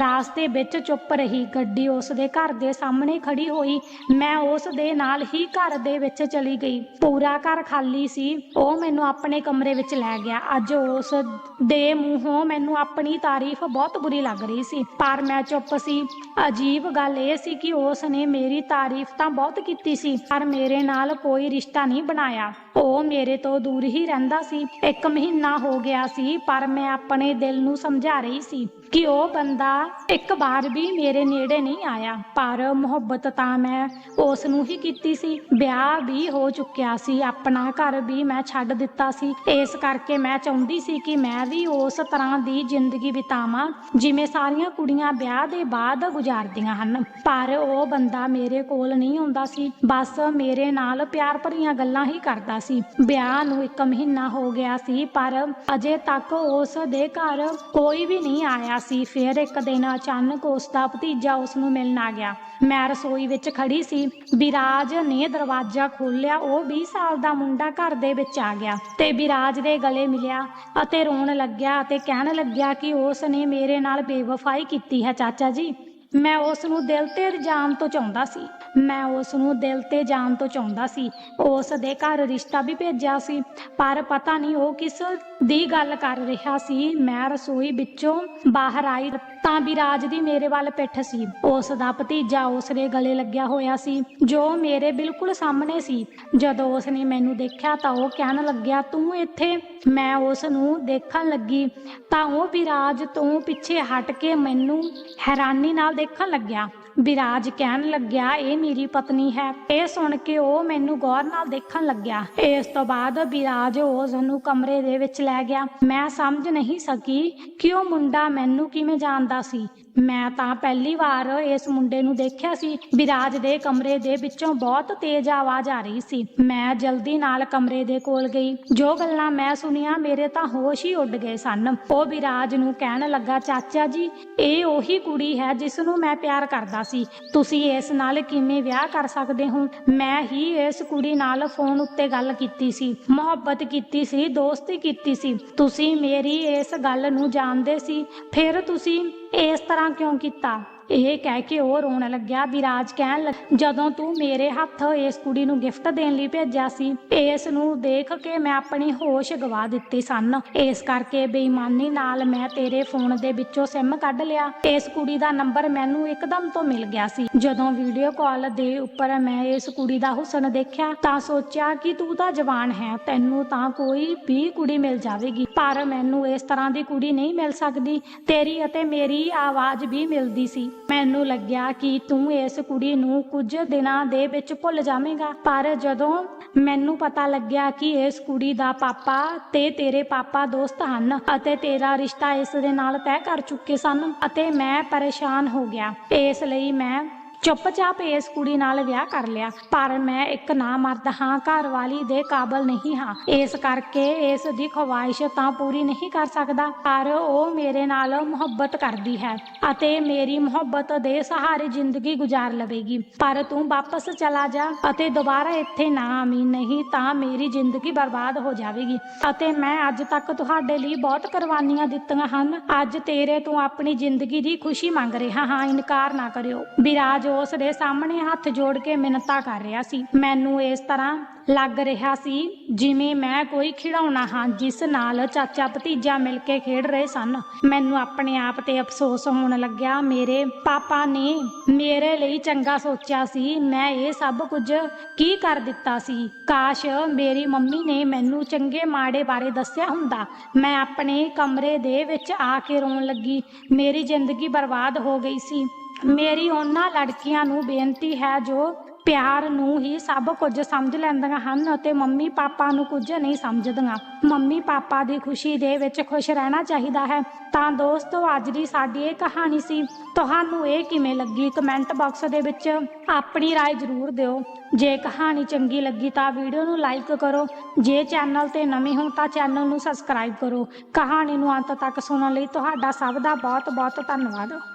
ਰਾਸਤੇ ਵਿੱਚ ਚੁੱਪ ਰਹੀ। ਗੱਡੀ ਉਸ ਦੇ ਘਰ ਦੇ ਸਾਹਮਣੇ ਖੜੀ ਹੋਈ। ਮੈਂ ਉਸ ਦੇ ਨਾਲ ਹੀ ਘਰ ਦੇ ਵਿੱਚ ਚਲੀ ਗਈ। ਪੂਰਾ ਘਰ ਖਾਲੀ ਸੀ। ਉਹ ਮੈਨੂੰ ਆਪਣੇ ਕਮਰੇ ਵਿੱਚ ਲੈ ਗਿਆ। ਅੱਜ ਉਸ ਦੇ ਮੂੰਹੋਂ ਮੈਨੂੰ ਆਪਣੀ ਤਾਰੀਫ ਬਹੁਤ ਬੁਰੀ ਲੱਗ ਰਹੀ ਸੀ। ਪਰ ਮੈਂ ਚੁੱਪ ਸੀ। ਅਜੀਬ ਗੱਲ ਇਹ ਸੀ ਕਿ ਉਸ ਨੇ ਮੇਰੀ ਤਾਰੀਫ ਤਾਂ ਬਹੁਤ ਕੀਤੀ ਸੀ, ਪਰ ਮੇਰੇ ਨਾਲ ਕੋਈ ਰਿਸ਼ਤਾ ਨਹੀਂ ਬਣਾਇਆ। ਉਹ ਮੇਰੇ ਤੋਂ ਦੂਰ ਹੀ ਰਹਿੰਦਾ ਸੀ। ਇੱਕ ਮਹੀਨਾ ਹੋ ਗਿਆ ਸੀ, ਪਰ ਮੈਂ ਆਪਣੇ ਦਿਲ ਨੂੰ ਸਮਝਾ ਰਹੀ ਸੀ ਕਿ ਉਹ ਬੰਦਾ ਇੱਕ ਵਾਰ ਵੀ ਮੇਰੇ ਨੇੜੇ ਨਹੀਂ ਆਇਆ, ਪਰ ਮੁਹੱਬਤ ਤਾਂ ਮੈਂ ਉਸ ਨੂੰ ਹੀ ਕੀਤੀ ਸੀ। ਵਿਆਹ ਵੀ ਹੋ ਚੁੱਕਿਆ ਸੀ, ਆਪਣਾ ਘਰ ਵੀ ਮੈਂ ਛੱਡ ਦਿੱਤਾ ਸੀ। ਇਸ ਕਰਕੇ ਮੈਂ ਚਾਹੁੰਦੀ ਸੀ ਕਿ ਮੈਂ ਵੀ ਉਸ ਤਰ੍ਹਾਂ ਦੀ ਜ਼ਿੰਦਗੀ ਬਿਤਾਵਾਂ, ਜਿਵੇਂ ਸਾਰੀਆਂ ਕੁੜੀਆਂ ਵਿਆਹ ਦੇ ਬਾਅਦ ਗੁਜ਼ਾਰਦੀਆਂ ਹਨ। ਪਰ ਉਹ ਬੰਦਾ ਮੇਰੇ ਕੋਲ ਨਹੀਂ ਆਉਂਦਾ ਸੀ, ਬਸ ਮੇਰੇ ਨਾਲ ਪਿਆਰ ਭਰੀਆਂ ਗੱਲਾਂ ਹੀ ਕਰਦਾ ਸੀ। ਵਿਆਹ ਨੂੰ ਇੱਕ ਮਹੀਨਾ ਹੋ ਗਿਆ ਸੀ, ਪਰ ਅਜੇ ਤੱਕ ਉਸ ਦੇ ਘਰ ਕੋਈ ਵੀ ਨਹੀਂ ਆਇਆ ਸੀ। ਫਿਰ ਇੱਕ ਦਿਨ ਅਚਾਨਕ ਉਸ ਦਾ ਭਤੀਜਾ ਉਸ ਨੂੰ ਮਿਲਣ ਆ ਗਿਆ। ਮੈਂ ਰਸੋਈ ਵਿੱਚ ਖੜੀ ਸੀ। ਵਿਰਾਜ ਨੇ ਦਰਵਾਜ਼ਾ ਖੋਲ੍ਹਿਆ। ਉਹ 20 ਸਾਲ ਦਾ ਮੁੰਡਾ ਘਰ ਦੇ ਵਿੱਚ ਆ ਗਿਆ ਤੇ ਵਿਰਾਜ ਦੇ ਗਲੇ ਮਿਲਿਆ ਅਤੇ ਰੋਣ ਲੱਗਿਆ ਅਤੇ ਕਹਿਣ ਲੱਗਿਆ ਕਿ ਉਸ ਨੇ ਮੇਰੇ ਨਾਲ ਬੇਵਫਾਈ ਕੀਤੀ ਹੈ ਚਾਚਾ ਜੀ। ਮੈਂ ਉਸ ਨੂੰ ਦਿਲ ਤੇ ਜਾਣ ਤੋਂ ਚਾਹੁੰਦਾ ਸੀ। ਮੈਂ ਉਸ ਨੂੰ ਦਿਲ ਤੇ ਜਾਣ ਤੋਂ ਚਾਹੁੰਦਾ ਸੀ। ਉਸ ਦੇ ਘਰ ਰਿਸ਼ਤਾ ਵੀ ਭੇਜਿਆ ਸੀ, ਪਰ ਪਤਾ ਨਹੀਂ ਉਹ ਕਿਸ ਦੀ ਗੱਲ ਕਰ ਰਿਹਾ ਸੀ। ਮੈਂ ਰਸੋਈ ਵਿੱਚੋਂ ਬਾਹਰ ਆਈ, ਤਾਂ ਵਿਰਾਜ ਦੀ ਮੇਰੇ ਵੱਲ ਪਿੱਠ ਸੀ। ਉਸ ਦਾ ਭਤੀਜਾ ਉਸ ਦੇ ਗਲੇ ਲੱਗਿਆ ਹੋਇਆ ਸੀ, ਜੋ ਮੇਰੇ ਬਿਲਕੁਲ ਸਾਹਮਣੇ ਸੀ। ਜਦੋਂ ਉਸ ਨੇ ਮੈਨੂੰ ਦੇਖਿਆ ਤਾਂ ਉਹ ਕਹਿਣ ਲੱਗਿਆ, ਤੂੰ ਇੱਥੇ? ਮੈਂ ਉਸ ਨੂੰ ਦੇਖਣ ਲੱਗੀ, ਤਾਂ ਉਹ ਵਿਰਾਜ ਤੋਂ ਪਿੱਛੇ ਹਟ ਕੇ ਮੈਨੂੰ ਹੈਰਾਨੀ ਨਾਲ ਦੇਖਣ ਲੱਗਿਆ। ਵਿਰਾਜ ਕਹਿਣ ਲੱਗਿਆ, ਇਹ ਮੇਰੀ ਪਤਨੀ ਹੈ। ਇਹ ਸੁਣ ਕੇ ਉਹ ਮੈਨੂੰ ਗੌਰ ਨਾਲ ਦੇਖਣ ਲੱਗਿਆ। ਇਸ ਤੋਂ ਬਾਅਦ ਵਿਰਾਜ ਉਸ ਨੂੰ ਕਮਰੇ ਦੇ ਵਿੱਚ ਲੈ ਗਿਆ। ਮੈਂ ਸਮਝ ਨਹੀਂ ਸਕੀ ਕਿ ਉਹ ਮੁੰਡਾ ਮੈਨੂੰ ਕਿਵੇਂ ਜਾਣਦਾ ਸੀ। ਮੈਂ ਤਾਂ ਪਹਿਲੀ ਵਾਰ ਇਸ ਮੁੰਡੇ ਨੂੰ ਦੇਖਿਆ ਸੀ। ਵਿਰਾਜ ਦੇ ਕਮਰੇ ਦੇ ਵਿੱਚੋਂ ਬਹੁਤ ਤੇਜ਼ ਆਵਾਜ਼ ਆ ਰਹੀ ਸੀ। ਮੈਂ ਜਲਦੀ ਨਾਲ ਕਮਰੇ ਦੇ ਕੋਲ ਗਈ। ਜੋ ਗੱਲਾਂ ਮੈਂ ਸੁਣੀਆਂ, ਮੇਰੇ ਤਾਂ ਹੋਸ਼ ਹੀ ਉੱਡ ਗਏ ਸਨ। ਉਹ ਵਿਰਾਜ ਨੂੰ ਕਹਿਣ ਲੱਗਾ, ਚਾਚਾ ਜੀ, ਇਹ ਉਹੀ ਕੁੜੀ ਹੈ ਜਿਸ ਨੂੰ ਮੈਂ ਪਿਆਰ ਕਰਦਾ ਕਰਦਾ ਸੀ। ਤੁਸੀਂ ਇਸ ਨਾਲ ਕਿਵੇਂ ਵਿਆਹ ਕਰ ਸਕਦੇ ਹੋ? ਮੈਂ ਹੀ ਇਸ ਕੁੜੀ ਨਾਲ ਫੋਨ ਉੱਤੇ ਗੱਲ ਕੀਤੀ ਸੀ। ਮੁਹੱਬਤ ਕੀਤੀ ਸੀ, ਦੋਸਤੀ ਕੀਤੀ ਸੀ। ਤੁਸੀਂ ਮੇਰੀ ਇਸ ਗੱਲ ਨੂੰ ਜਾਣਦੇ ਸੀ। ਫਿਰ ਤੁਸੀਂ ਇਸ ਤਰ੍ਹਾਂ ਕਿਉਂ ਕੀਤਾ? ਇਹ ਕਹਿ ਕੇ ਉਹ ਰੋਣ ਲੱਗਿਆ ਵਿਰਾਜ ਕਹਿਣ ਲੱਗ, ਜਦੋਂ ਤੂੰ ਮੇਰੇ ਹੱਥ ਇਸ ਕੁੜੀ ਨੂੰ ਗਿਫਟ ਦੇਣ ਲਈ ਭੇਜਿਆ ਸੀ, ਇਸ ਨੂੰ ਦੇਖ ਕੇ ਮੈਂ ਆਪਣੀ ਹੋਸ਼ ਗਵਾ ਦਿੱਤੀ ਸਨ। ਇਸ ਕਰਕੇ ਬੇਈਮਾਨੀ ਨਾਲ ਮੈਂ ਤੇਰੇ ਫੋਨ ਦੇ ਵਿੱਚੋਂ ਸਿਮ ਕੱਢ ਲਿਆ। ਇਸ ਕੁੜੀ ਦਾ ਨੰਬਰ ਮੈਨੂੰ ਇੱਕਦਮ ਤੋਂ ਮਿਲ ਗਿਆ ਸੀ। ਜਦੋਂ ਵੀਡੀਓ ਕਾਲ ਦੇ ਉੱਪਰ ਮੈਂ ਇਸ ਕੁੜੀ ਦਾ ਹੁਸਨ ਦੇਖਿਆ, ਤਾਂ ਸੋਚਿਆ ਕਿ ਤੂੰ ਤਾਂ ਜਵਾਨ ਹੈ, ਤੈਨੂੰ ਤਾਂ ਕੋਈ ਵੀ ਕੁੜੀ ਮਿਲ ਜਾਵੇਗੀ। ਪਰ ਮੈਨੂੰ ਇਸ ਤਰ੍ਹਾਂ ਦੀ ਕੁੜੀ ਨਹੀਂ ਮਿਲ ਸਕਦੀ। ਤੇਰੀ ਅਤੇ ਮੇਰੀ ਆਵਾਜ਼ ਵੀ ਮਿਲਦੀ ਸੀ। ਮੈਨੂੰ ਲੱਗਿਆ ਕਿ ਤੂੰ ਇਸ ਕੁੜੀ ਨੂੰ ਕੁਝ ਦਿਨਾਂ ਦੇ ਵਿੱਚ ਭੁੱਲ ਜਾਵੇਂਗਾ। ਪਰ ਜਦੋਂ ਮੈਨੂੰ ਪਤਾ ਲੱਗਿਆ ਕਿ ਇਸ ਕੁੜੀ ਦਾ ਪਾਪਾ ਤੇ ਤੇਰੇ ਪਾਪਾ ਦੋਸਤ ਹਨ ਅਤੇ ਤੇਰਾ ਰਿਸ਼ਤਾ ਇਸ ਦੇ ਨਾਲ ਤੈਅ ਕਰ ਚੁੱਕੇ ਸਨ ਅਤੇ ਮੈਂ ਪਰੇਸ਼ਾਨ ਹੋ ਗਿਆ। ਇਸ ਲਈ ਮੈਂ ਚੁੱਪਚਾਪ ਇਸ ਕੁੜੀ ਨਾਲ ਵਿਆਹ ਕਰ ਲਿਆ। ਪਰ ਮੈਂ ਇੱਕ ਨਾ ਮਰਦ ਹਾਂ, ਘਰ ਵਾਲੀ ਦੇ ਕਾਬਲ ਨਹੀਂ ਹਾਂ। ਇਸ ਕਰਕੇ ਇਸ ਦੀ ਖਵਾਇਸ਼ ਤਾਂ ਪੂਰੀ ਨਹੀਂ ਕਰ ਸਕਦਾ। ਪਰ ਉਹ ਮੇਰੇ ਨਾਲ ਮੁਹੱਬਤ ਕਰਦੀ ਹੈ ਅਤੇ ਮੇਰੀ ਮੁਹੱਬਤ ਦੇ ਸਹਾਰੇ ਜ਼ਿੰਦਗੀ ਗੁਜ਼ਾਰ ਲਵੇਗੀ। ਪਰ ਤੂੰ ਵਾਪਸ ਚਲਾ ਜਾ ਅਤੇ ਦੁਬਾਰਾ ਇੱਥੇ ਨਾ ਆਵੀਂ, ਨਹੀਂ ਤਾਂ ਮੇਰੀ ਜ਼ਿੰਦਗੀ ਬਰਬਾਦ ਹੋ ਜਾਵੇਗੀ। ਅਤੇ ਮੈਂ ਅੱਜ ਤੱਕ ਤੁਹਾਡੇ ਲਈ ਬਹੁਤ ਕੁਰਬਾਨੀਆਂ ਦਿੱਤੀਆਂ ਹਨ। ਅੱਜ ਤੇਰੇ ਤੋਂ ਆਪਣੀ ਜ਼ਿੰਦਗੀ ਦੀ ਖੁਸ਼ੀ ਮੰਗ ਰਿਹਾ ਹਾਂ। ਇਨਕਾਰ ਨਾ ਕਰਿਓ। ਵਿਰਾਜ ਉਸ ਦੇ ਸਾਹਮਣੇ ਹੱਥ ਜੋੜ ਕੇ ਮਿੰਨਤਾਂ ਕਰ ਰਿਹਾ ਸੀ। ਮੈਨੂੰ ਇਸ ਤਰ੍ਹਾਂ ਲੱਗ ਰਿਹਾ ਸੀ ਜਿਵੇਂ ਮੈਂ ਕੋਈ ਖਿਡੌਣਾ ਹਾਂ, ਜਿਸ ਨਾਲ ਚਾਚਾ ਭਤੀਜਾ ਮਿਲ ਕੇ ਖੇਡ ਰਹੇ ਸਨ। ਮੈਨੂੰ ਆਪਣੇ ਆਪ ਤੇ ਅਫਸੋਸ ਹੋਣ ਲੱਗਿਆ। ਮੇਰੇ ਪਾਪਾ ਨੇ ਮੇਰੇ ਲਈ ਚੰਗਾ ਸੋਚਿਆ ਸੀ। ਮੈਂ ਇਹ ਸਭ ਕੁਝ ਕੀ ਕਰ ਦਿੱਤਾ ਸੀ? ਕਾਸ਼ ਮੇਰੀ ਮੰਮੀ ਨੇ ਮੈਨੂੰ ਚੰਗੇ ਮਾੜੇ ਬਾਰੇ ਦੱਸਿਆ ਹੁੰਦਾ। ਮੈਂ ਆਪਣੇ ਕਮਰੇ ਦੇ ਵਿੱਚ ਆ ਕੇ ਰੋਣ ਲੱਗੀ। ਮੇਰੀ ਜ਼ਿੰਦਗੀ ਬਰਬਾਦ ਹੋ ਗਈ ਸੀ। ਮੇਰੀ ਉਹਨਾਂ ਲੜਕੀਆਂ ਨੂੰ ਬੇਨਤੀ ਹੈ ਜੋ ਪਿਆਰ ਨੂੰ ਹੀ ਸਭ ਕੁਝ ਸਮਝ ਲੈਂਦੀਆਂ ਹਨ ਅਤੇ ਮੰਮੀ ਪਾਪਾ ਨੂੰ ਕੁਝ ਨਹੀਂ ਸਮਝਦੀਆਂ ਮੰਮੀ ਪਾਪਾ ਦੀ ਖੁਸ਼ੀ ਦੇ ਵਿੱਚ ਖੁਸ਼ ਰਹਿਣਾ ਚਾਹੀਦਾ ਹੈ ਤਾਂ ਦੋਸਤੋ ਅੱਜ ਦੀ ਸਾਡੀ ਇਹ ਕਹਾਣੀ ਸੀ ਤੁਹਾਨੂੰ ਇਹ ਕਿਵੇਂ ਲੱਗੀ ਕਮੈਂਟ ਬਾਕਸ ਦੇ ਵਿੱਚ ਆਪਣੀ رائے ਜ਼ਰੂਰ ਦਿਓ ਜੇ ਕਹਾਣੀ ਚੰਗੀ ਲੱਗੀ ਤਾਂ ਵੀਡੀਓ ਨੂੰ ਲਾਈਕ ਕਰੋ ਜੇ ਚੈਨਲ ਤੇ ਨਵੇਂ ਹੋ ਤਾਂ ਚੈਨਲ ਨੂੰ ਸਬਸਕ੍ਰਾਈਬ ਕਰੋ ਕਹਾਣੀ ਨੂੰ ਅੰਤ ਤੱਕ ਸੁਣਨ ਲਈ ਤੁਹਾਡਾ ਸਭ ਦਾ ਬਹੁਤ ਬਹੁਤ ਧੰਨਵਾਦ